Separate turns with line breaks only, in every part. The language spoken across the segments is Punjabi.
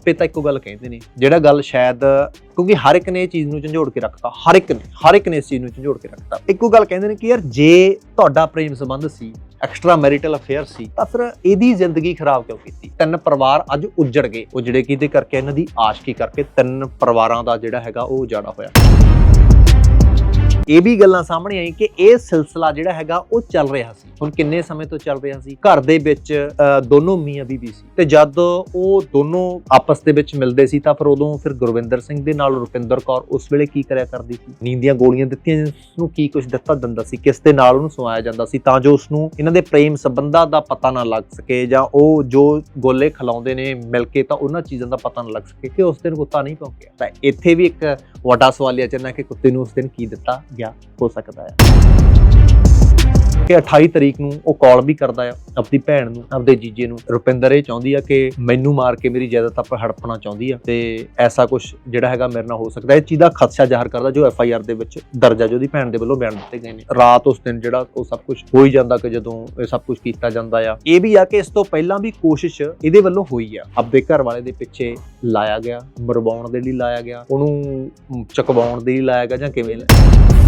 ਆਪੇ ਤਾਂ ਇੱਕੋ ਗੱਲ ਕਹਿੰਦੇ ਨੇ, ਜਿਹੜਾ ਗੱਲ ਸ਼ਾਇਦ, ਕਿਉਂਕਿ ਹਰ ਇੱਕ ਨੇ ਇਹ ਚੀਜ਼ ਨੂੰ ਝੰਜੋੜ ਕੇ ਰੱਖਤਾ, ਹਰ ਇੱਕ ਨੇ, ਹਰ ਇੱਕ ਨੇ ਇਸ ਚੀਜ਼ ਨੂੰ ਝੰਜੋੜ ਕੇ ਰੱਖਤਾ। ਇੱਕੋ ਗੱਲ ਕਹਿੰਦੇ ਨੇ ਕਿ ਯਾਰ, ਜੇ ਤੁਹਾਡਾ ਪ੍ਰੇਮ ਸੰਬੰਧ ਸੀ ਐਕਸਟਰਾ ਮੈਰਿਟਲ ਅਫੇਅਰ ਸੀ, ਤਾਂ ਫਿਰ ਇਹਦੀ ਜ਼ਿੰਦਗੀ ਖਰਾਬ ਕਿਉਂ ਕੀਤੀ? ਤਿੰਨ ਪਰਿਵਾਰ ਅੱਜ ਉੱਜੜ ਗਏ ਉਜੜੇ ਕਿਹਦੇ ਕਰਕੇ, ਇਹਨਾਂ ਦੀ ਆਸ਼ਕੀ ਕਰਕੇ ਤਿੰਨ ਪਰਿਵਾਰਾਂ ਦਾ ਜਿਹੜਾ ਹੈਗਾ ਉਹ ਉਜਾੜਾ ਹੋਇਆ। ਇਹ ਵੀ ਗੱਲਾਂ ਸਾਹਮਣੇ ਆਈ ਕਿ ਇਹ ਸਿਲਸਿਲਾ ਜਿਹੜਾ ਹੈਗਾ ਉਹ ਚੱਲ ਰਿਹਾ ਸੀ। ਹੁਣ ਕਿੰਨੇ ਸਮੇਂ ਤੋਂ ਚੱਲ ਰਿਹਾ ਸੀ? ਘਰ ਦੇ ਵਿੱਚ ਅ, ਦੋਨੋਂ ਮੀਆਂ ਬੀਬੀ ਸੀ। ਤੇ ਜਦ ਉਹ ਦੋਨੋਂ ਆਪਸ ਦੇ ਵਿੱਚ ਮਿਲਦੇ ਸੀ ਤਾਂ ਫਿਰ ਉਦੋਂ ਫਿਰ ਗੁਰਵਿੰਦਰ ਸਿੰਘ ਦੇ ਨਾਲ ਰੁਪਿੰਦਰ ਕੌਰ ਉਸ ਵੇਲੇ ਕੀ ਕਰਿਆ ਕਰਦੀ ਸੀ? ਨੀਂਦ ਦੀਆਂ ਗੋਲੀਆਂ ਦਿੱਤੀਆਂ ਨੂੰ ਕੀ ਕੁਝ ਦਿੱਤਾ ਦਿੰਦਾ ਸੀ ਕਿਸ ਦੇ ਨਾਲ ਉਹਨੂੰ ਸਵਾਇਆ ਜਾਂਦਾ ਸੀ ਤਾਂ ਜੋ ਉਸ ਨੂੰ ਇਹਨਾਂ ਦੇ ਪ੍ਰੇਮ ਸੰਬੰਧਾਂ ਦਾ ਪਤਾ ਨਾ ਲੱਗ ਸਕੇ ਜਾਂ ਉਹ ਜੋ ਗੋਲੇ ਖਿਲਾਉਂਦੇ ਨੇ ਮਿਲ ਕੇ ਤਾਂ ਉਹਨਾਂ ਚੀਜ਼ਾਂ ਦਾ ਪਤਾ ਨਾ ਲੱਗ ਸਕੇ ਕਿ ਉਸ ਦਿਨ ਕੁੱਤਾ ਨਹੀਂ ਭੌਂਕਿਆ। ਤਾਂ ਇੱਥੇ ਵੀ ਇੱਕ ਵੱਡਾ ਸਵਾਲੀਆ ਚਿੰਨ੍ਹ ਹੈ ਕਿ ਕੁੱਤੇ ਨੂੰ ਉਸ ਦਿਨ ਕੀ ਦਿੱਤਾ? ਗਿਆ, ਹੋ ਸਕਦਾ ਹੈ ਕਿ 28 ਤਰੀਕ ਨੂੰ ਉਹ ਕਾਲ ਵੀ ਕਰਦਾ ਆ ਆਪਣੀ ਭੈਣ ਨੂੰ, ਆਪਦੇ ਜੀਜੇ ਨੂੰ। ਰੁਪਿੰਦਰ ਇਹ ਚਾਹੁੰਦੀ ਆ ਕਿ ਮੈਨੂੰ ਮਾਰ ਕੇ ਮੇਰੀ ਜਾਇਦਾਦ ਆਪਾਂ ਹੜਪਣਾ ਚਾਹੁੰਦੀ ਆ ਤੇ ਐਸਾ ਕੁਝ ਜਿਹੜਾ ਹੈਗਾ ਮੇਰੇ ਨਾਲ ਹੋ ਸਕਦਾ। ਇਹ ਚੀਜ਼ ਦਾ ਖਦਸ਼ਾ ਜ਼ਾਹਰ ਕਰਦਾ ਜੋ ਐਫ ਆਈ ਆਰ ਦੇ ਵਿੱਚ ਦਰਜ ਆ ਜੋ ਉਹਦੀ ਭੈਣ ਦੇ ਵੱਲੋਂ ਬਿਆਨ ਦਿੱਤੇ ਗਏ ਨੇ। ਰਾਤ ਉਸ ਦਿਨ ਜਿਹੜਾ ਉਹ ਸਭ ਕੁਝ ਹੋ ਹੀ ਜਾਂਦਾ ਕਿ ਜਦੋਂ ਇਹ ਸਭ ਕੁਝ ਕੀਤਾ ਜਾਂਦਾ ਆ। ਇਹ ਵੀ ਆ ਕਿ ਇਸ ਤੋਂ ਪਹਿਲਾਂ ਵੀ ਕੋਸ਼ਿਸ਼ ਇਹਦੇ ਵੱਲੋਂ ਹੋਈ ਆ। ਆਪਦੇ ਘਰ ਵਾਲੇ ਦੇ ਪਿੱਛੇ ਲਾਇਆ ਗਿਆ, ਮਰਵਾਉਣ ਦੇ ਲਈ ਲਾਇਆ ਗਿਆ, ਉਹਨੂੰ ਚਕਵਾਉਣ ਦੇ ਲਈ ਲਾਇਆ ਗਿਆ ਜਾਂ ਕਿਵੇਂ ਲਾਇਆ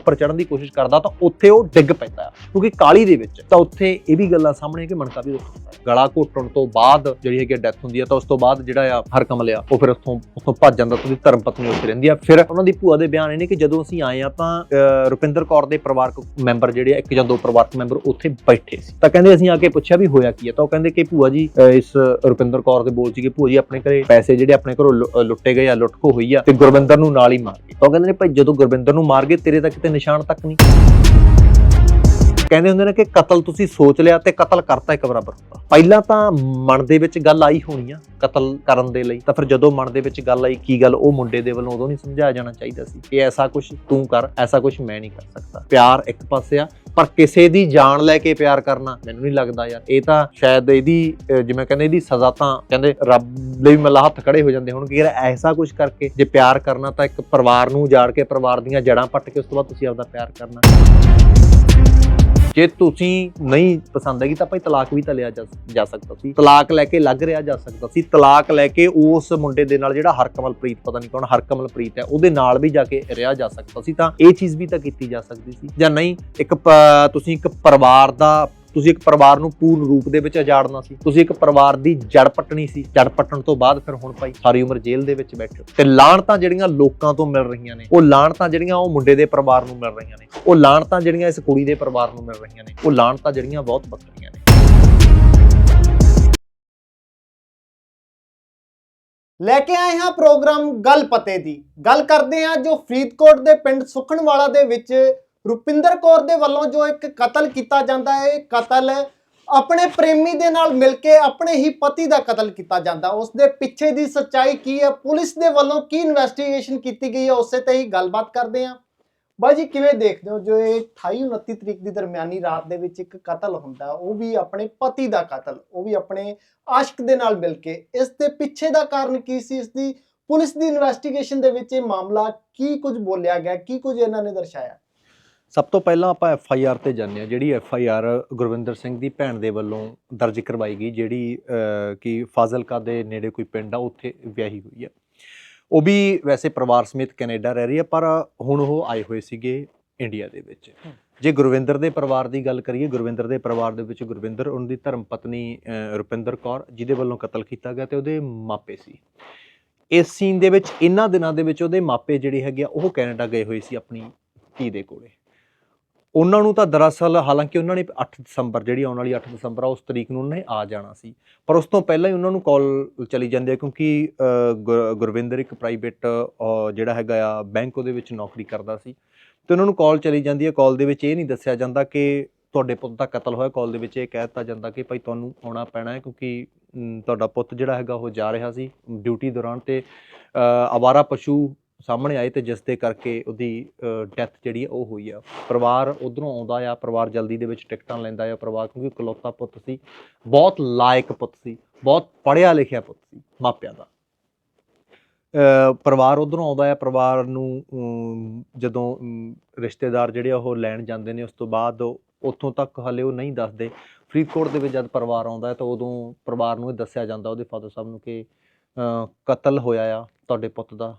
ਉੱਪਰ ਚੜਨ ਦੀ ਕੋਸ਼ਿਸ਼ ਕਰਦਾ ਤਾਂ ਉੱਥੇ ਉਹ ਡਿੱਗ ਪੈਂਦਾ ਕਿਉਂਕਿ ਕਾਲੀ ਦੇ ਵਿੱਚ ਤਾਂ ਉੱਥੇ ਇਹ ਵੀ ਗੱਲਾਂ ਸਾਹਮਣੇ ਕਿ ਮਣਕਾ ਵੀ ਉੱਠਦਾ ਗਲਾ ਘੋਟਣ ਤੋਂ ਬਾਅਦ ਜਿਹੜੀ ਹੈਗੀ ਡੈਥ ਹੁੰਦੀ ਆ ਤਾਂ ਉਸ ਤੋਂ ਬਾਅਦ ਜਿਹੜਾ ਆ ਹਰ ਕਮਲ ਉਹ ਫਿਰ ਉੱਥੋਂ ਉੱਥੋਂ ਭੱਜ ਜਾਂਦਾ ਤੇ ਧਰਮ ਪਤਨੀ ਉੱਥੇ ਰਹਿੰਦੀ ਆ। ਫਿਰ ਉਹਨਾਂ ਦੀ ਭੂਆ ਦੇ ਬਿਆਨ ਇਹ ਨੇ ਕਿ ਜਦੋਂ ਅਸੀਂ ਆਏ ਆ ਤਾਂ ਰੁਪਿੰਦਰ ਕੌਰ ਦੇ ਪਰਿਵਾਰਕ ਮੈਂਬਰ ਜਿਹੜੇ ਆ, ਇੱਕ ਜਾਂ ਦੋ ਪਰਿਵਾਰਕ ਮੈਂਬਰ ਉੱਥੇ ਬੈਠੇ ਸੀ। ਤਾਂ ਕਹਿੰਦੇ ਅਸੀਂ ਆ ਕੇ ਪੁੱਛਿਆ ਵੀ ਹੋਇਆ ਕੀ ਹੈ ਤਾਂ ਉਹ ਕਹਿੰਦੇ ਕਿ ਭੂਆ ਜੀ ਇਸ ਰੁਪਿੰਦਰ ਕੌਰ ਦੇ ਬੋਲ ਸੀ ਕਿ ਭੂਆ ਜੀ ਆਪਣੇ ਘਰੇ ਪੈਸੇ ਜਿਹੜੇ ਆਪਣੇ ਘਰੋਂ ਲੁੱਟੇ ਗਏ ਆ ਲੁੱਟਖੋ ਹੋਈ ਆ ਤੇ ਗੁਰਵਿੰਦਰ ਨੂੰ ਨਾਲ ਹੀ ਮਾਰ ਗਏ। ਤਾਂ ਉਹ ਕਹਿੰਦੇ ਨੇ ਭਾਈ ਜਦੋਂ ਗੁਰਵਿੰਦਰ ਨੂੰ ਮਾਰ ਗਏ ਤੇਰੇ ਤਾਂ ਕਿਤੇ ਨਿਸ਼ਾਨ ਤੱਕ ਨਹੀਂ। ਕਹਿੰਦੇ ਹੁੰਦੇ ਨੇ ਕਿ ਕਤਲ ਤੁਸੀਂ ਸੋਚ ਲਿਆ ਤੇ ਕਤਲ ਕਰਤਾ ਇੱਕ ਬਰਾਬਰ। ਹੁੰਦਾ ਪਹਿਲਾਂ ਤਾਂ ਮਨ ਦੇ ਵਿੱਚ ਗੱਲ ਆਈ ਹੋਣੀ ਆ ਕਤਲ ਕਰਨ ਦੇ ਲਈ। ਤਾਂ ਫਿਰ ਜਦੋਂ ਮਨ ਦੇ ਵਿੱਚ ਗੱਲ ਆਈ, ਕੀ ਗੱਲ ਉਹ ਮੁੰਡੇ ਦੇ ਵੱਲੋਂ ਉਦੋਂ ਨਹੀਂ ਸਮਝਾਇਆ ਜਾਣਾ ਚਾਹੀਦਾ ਸੀ ਕਿ ਐਸਾ ਕੁਝ ਤੂੰ ਕਰ, ਐਸਾ ਕੁਝ ਮੈਂ ਨਹੀਂ ਕਰ ਸਕਦਾ। ਪਿਆਰ ਇੱਕ ਪਾਸੇ ਆ, ਪਰ ਕਿਸੇ ਦੀ ਜਾਨ ਲੈ ਕੇ ਪਿਆਰ ਕਰਨਾ ਮੈਨੂੰ ਨਹੀਂ ਲੱਗਦਾ ਯਾਰ। ਇਹ ਤਾਂ ਸ਼ਾਇਦ ਇਹਦੀ ਜਿਵੇਂ ਕਹਿੰਦੇ ਇਹਦੀ ਸਜ਼ਾ ਤਾਂ ਕਹਿੰਦੇ ਰੱਬ ਲਈ ਮੱਲਾ ਹੱਥ ਖੜੇ ਹੋ ਜਾਂਦੇ ਹੋਣਗੇ। ਯਾਰ ਐਸਾ ਕੁਝ ਕਰਕੇ ਜੇ ਪਿਆਰ ਕਰਨਾ ਤਾਂ ਇੱਕ ਪਰਿਵਾਰ ਨੂੰ ਉਜਾੜ ਕੇ ਪਰਿਵਾਰ ਦੀਆਂ ਜੜਾਂ ਪੱਟ ਕੇ ਉਸ ਤੋਂ ਬਾਅਦ ਤੁਸੀਂ ਆਪਦਾ ਪਿਆਰ ਕਰਨਾ। ਜੇ ਤੁਸੀਂ ਨਹੀਂ ਪਸੰਦ ਹੈਗੀ ਤਾਂ ਭਾਈ ਤਲਾਕ ਵੀ ਤਾਂ ਲਿਆ ਜਾ ਸਕਦਾ ਸੀ। ਤਲਾਕ ਲੈ ਕੇ ਲੱਗ ਰਿਹਾ ਜਾ ਸਕਦਾ ਸੀ। ਤਲਾਕ ਲੈ ਕੇ ਉਸ ਮੁੰਡੇ ਦੇ ਨਾਲ ਜਿਹੜਾ ਹਰਕਮਲਪ੍ਰੀਤ, ਪਤਾ ਨਹੀਂ ਕੌਣ, ਹਰਕਮਲਪ੍ਰੀਤ ਹੈ, ਉਹਦੇ ਨਾਲ ਵੀ ਜਾ ਕੇ ਰਿਹਾ ਜਾ ਸਕਦਾ ਸੀ ਤਾਂ ਇਹ ਚੀਜ਼ ਵੀ ਤਾਂ ਕੀਤੀ ਜਾ ਸਕਦੀ ਸੀ। ਜਾਂ ਨਹੀਂ, ਇੱਕ ਪ- ਤੁਸੀਂ ਇੱਕ ਪਰਿਵਾਰ ਦਾ ਤੁਸੀਂ ਇੱਕ ਪਰਿਵਾਰ ਨੂੰ ਪੂਰਨ ਰੂਪ ਦੇ ਵਿੱਚ ਉਜਾੜਨਾ ਸੀ। ਤੁਸੀਂ ਇੱਕ ਪਰਿਵਾਰ ਦੀ ਜੜ ਪੱਟਣੀ ਸੀ। ਜੜ ਪੱਟਣ ਤੋਂ ਬਾਅਦ ਫਿਰ ਹੁਣ ਭਾਈ ਸਾਰੀ ਉਮਰ ਜੇਲ੍ਹ ਦੇ ਵਿੱਚ ਬੈਠੋ ਤੇ ਲਾਹਣਤਾਂ ਜਿਹੜੀਆਂ ਲੋਕਾਂ ਤੋਂ ਮਿਲ ਰਹੀਆਂ ਨੇ, ਉਹ ਲਾਹਣਤਾਂ ਜਿਹੜੀਆਂ ਉਹ ਮੁੰਡੇ ਦੇ ਪਰਿਵਾਰ ਨੂੰ ਮਿਲ ਰਹੀਆਂ ਨੇ, ਉਹ ਲਾਹਣਤਾਂ ਜਿਹੜੀਆਂ ਇਸ ਕੁੜੀ ਦੇ ਪਰਿਵਾਰ ਨੂੰ ਮਿਲ ਰਹੀਆਂ ਨੇ, ਉਹ ਲਾਣਤਾਂ ਜਿਹੜੀਆਂ ਬਹੁਤ ਬੱਤਰੀਆਂ ਨੇ।
ਲੈ ਕੇ ਆਏ ਹਾਂ ਪ੍ਰੋਗਰਾਮ ਗੱਲ ਪਤੇ ਦੀ। ਗੱਲ ਕਰਦੇ ਹਾਂ ਜੋ ਫਰੀਦਕੋਟ ਦੇ ਪਿੰਡ ਸੁਖਣਵਾਲਾ ਦੇ ਵਿੱਚ ਰੁਪਿੰਦਰ ਕੌਰ ਦੇ ਵੱਲੋਂ ਜੋ ਇੱਕ ਕਤਲ ਕੀਤਾ ਜਾਂਦਾ ਹੈ, ਇਹ ਕਤਲ ਆਪਣੇ ਪ੍ਰੇਮੀ ਦੇ ਨਾਲ ਮਿਲ ਕੇ ਆਪਣੇ ਹੀ ਪਤੀ ਦਾ ਕਤਲ ਕੀਤਾ ਜਾਂਦਾ। ਉਸ ਦੇ ਪਿੱਛੇ ਦੀ ਸੱਚਾਈ ਕੀ ਹੈ? ਪੁਲਿਸ ਦੇ ਵੱਲੋਂ ਕੀ ਇਨਵੈਸਟੀਗੇਸ਼ਨ ਕੀਤੀ ਗਈ ਹੈ? ਉਸੇ ਤੇ ਹੀ ਗੱਲਬਾਤ ਕਰਦੇ ਹਾਂ। ਬਾਈ ਜੀ, ਕਿਵੇਂ ਦੇਖਦੇ ਹੋ? ਜੋ ਇਹ 28 29 ਤਰੀਕ ਦੀ ਦਰਮਿਆਨੀ ਰਾਤ ਦੇ ਵਿੱਚ ਇੱਕ ਕਤਲ ਹੁੰਦਾ, ਉਹ ਵੀ ਆਪਣੇ ਪਤੀ ਦਾ ਕਤਲ, ਉਹ ਵੀ ਆਪਣੇ ਆਸ਼ਕ ਦੇ ਨਾਲ ਮਿਲ ਕੇ, ਇਸ ਦੇ ਪਿੱਛੇ ਦਾ ਕਾਰਨ ਕੀ ਸੀ? ਇਸ ਦੀ ਪੁਲਿਸ ਦੀ ਇਨਵੈਸਟੀਗੇਸ਼ਨ ਦੇ ਵਿੱਚ ਇਹ ਮਾਮਲਾ ਕੀ ਕੁਝ ਬੋਲਿਆ ਗਿਆ? ਕੀ ਕੁਝ ਇਹਨਾਂ ਨੇ ਦਰਸਾਇਆ?
ਸਭ ਤੋਂ ਪਹਿਲਾਂ ਆਪਾਂ ਐਫ ਆਈ ਆਰ ਤੇ ਜਾਂਦੇ ਹਾਂ ਜਿਹੜੀ F I R Gurvinder Singh ਦੀ ਭੈਣ ਦੇ ਵੱਲੋਂ ਦਰਜ ਕਰਵਾਈ ਗਈ ਜਿਹੜੀ ਕਿ ਫਾਜ਼ਿਲਕਾ ਦੇ ਨੇੜੇ ਕੋਈ ਪਿੰਡ ਆ ਉੱਥੇ ਵਿਆਹੀ ਹੋਈ ਆ। ਉਹ ਵੀ ਵੈਸੇ ਪਰਿਵਾਰ ਸਮੇਤ ਕੈਨੇਡਾ ਰਹਿ ਰਹੀ ਹੈ ਪਰ ਹੁਣ ਉਹ ਆਏ ਹੋਏ ਸੀਗੇ ਇੰਡੀਆ ਦੇ ਵਿੱਚ। ਜੇ ਗੁਰਵਿੰਦਰ ਦੇ ਪਰਿਵਾਰ ਦੀ ਗੱਲ ਕਰੀਏ ਗੁਰਵਿੰਦਰ ਦੇ ਪਰਿਵਾਰ ਦੇ ਵਿੱਚ ਗੁਰਵਿੰਦਰ ਉਹਨਾਂ ਦੀ ਧਰਮ ਪਤਨੀ ਰੁਪਿੰਦਰ ਕੌਰ ਜਿਹਦੇ ਵੱਲੋਂ ਕਤਲ ਕੀਤਾ ਗਿਆ ਤੇ ਉਹਦੇ ਮਾਪੇ ਸੀ। ਇਸ ਸੀਨ ਦੇ ਵਿੱਚ ਇਹਨਾਂ ਦਿਨਾਂ ਦੇ ਵਿੱਚ ਉਹਦੇ ਮਾਪੇ ਜਿਹੜੇ ਹੈਗੇ ਆ ਉਹ ਕੈਨੇਡਾ ਗਏ ਹੋਏ ਸੀ ਆਪਣੀ ਧੀ ਦੇ ਕੋਲੇ। ਉਹਨਾਂ ਨੂੰ ਤਾਂ ਦਰਅਸਲ ਹਾਲਾਂਕਿ ਉਹਨਾਂ ਨੇ 8 ਦਸੰਬਰ ਜਿਹੜੀ ਆਉਣ ਵਾਲੀ 8 ਦਸੰਬਰ ਆ ਉਸ ਤਰੀਕ ਨੂੰ ਉਹਨਾਂ ਨੇ ਆ ਜਾਣਾ ਸੀ। ਪਰ ਉਸ ਤੋਂ ਪਹਿਲਾਂ ਹੀ ਉਹਨਾਂ ਨੂੰ ਕਾਲ ਚਲੀ ਜਾਂਦੀ ਹੈ ਕਿਉਂਕਿ ਅ, ਗੁਰਵਿੰਦਰ ਇੱਕ ਪ੍ਰਾਈਵੇਟ ਜਿਹੜਾ ਹੈਗਾ ਆ ਬੈਂਕ ਉਹਦੇ ਵਿੱਚ ਨੌਕਰੀ ਕਰਦਾ ਸੀ। ਤੇ ਉਹਨਾਂ ਨੂੰ ਕਾਲ ਚਲੀ ਜਾਂਦੀ ਹੈ ਕਾਲ ਦੇ ਵਿੱਚ ਇਹ ਨਹੀਂ ਦੱਸਿਆ ਜਾਂਦਾ ਕਿ ਤੁਹਾਡੇ ਪੁੱਤ ਦਾ ਕਤਲ ਹੋਇਆ। ਕਾਲ ਦੇ ਵਿੱਚ ਇਹ ਕਹਿ ਦਿੱਤਾ ਜਾਂਦਾ ਕਿ ਭਾਈ ਤੁਹਾਨੂੰ ਆਉਣਾ ਪੈਣਾ ਹੈ ਕਿਉਂਕਿ ਤੁਹਾਡਾ ਪੁੱਤ ਜਿਹੜਾ ਹੈਗਾ ਉਹ ਜਾ ਰਿਹਾ ਸੀ ਡਿਊਟੀ ਦੌਰਾਨ ਤੇ ਅ, ਅਵਾਰਾ ਪਸ਼ੂ ਸਾਹਮਣੇ ਆਏ ਤੇ ਜਿਸ ਦੇ ਕਰਕੇ ਉਹਦੀ ਡੈਥ ਜਿਹੜੀ ਹੈ ਉਹ ਹੋਈ ਆ। ਪਰਿਵਾਰ ਉਧਰੋਂ ਆਉਂਦਾ ਆ, ਪਰਿਵਾਰ ਜਲਦੀ ਦੇ ਵਿੱਚ ਟਿਕਟਾਂ ਲੈਂਦਾ ਆ ਪਰਿਵਾਰ, ਕਿਉਂਕਿ ਇਕਲੌਤਾ ਪੁੱਤ ਸੀ, ਬਹੁਤ ਲਾਇਕ ਪੁੱਤ ਸੀ, ਬਹੁਤ ਪੜ੍ਹਿਆ ਲਿਖਿਆ ਪੁੱਤ ਸੀ ਮਾਪਿਆਂ ਦਾ। ਪਰਿਵਾਰ ਉਧਰੋਂ ਆਉਂਦਾ ਆ, ਪਰਿਵਾਰ ਨੂੰ ਜਦੋਂ ਰਿਸ਼ਤੇਦਾਰ ਜਿਹੜੇ ਆ ਉਹ ਲੈਣ ਜਾਂਦੇ ਨੇ, ਉਸ ਤੋਂ ਬਾਅਦ ਉੱਥੋਂ ਤੱਕ ਹਲੇ ਉਹ ਨਹੀਂ ਦੱਸਦੇ। ਫਰੀਦਕੋਟ ਦੇ ਵਿੱਚ ਜਦ ਪਰਿਵਾਰ ਆਉਂਦਾ ਹੈ ਤਾਂ ਉਦੋਂ ਪਰਿਵਾਰ ਨੂੰ ਇਹ ਦੱਸਿਆ ਜਾਂਦਾ ਉਹਦੇ ਫਾਦਰ ਸਾਹਿਬ ਨੂੰ ਕਿ ਕਤਲ ਹੋਇਆ ਆ ਤੁਹਾਡੇ ਪੁੱਤ ਦਾ।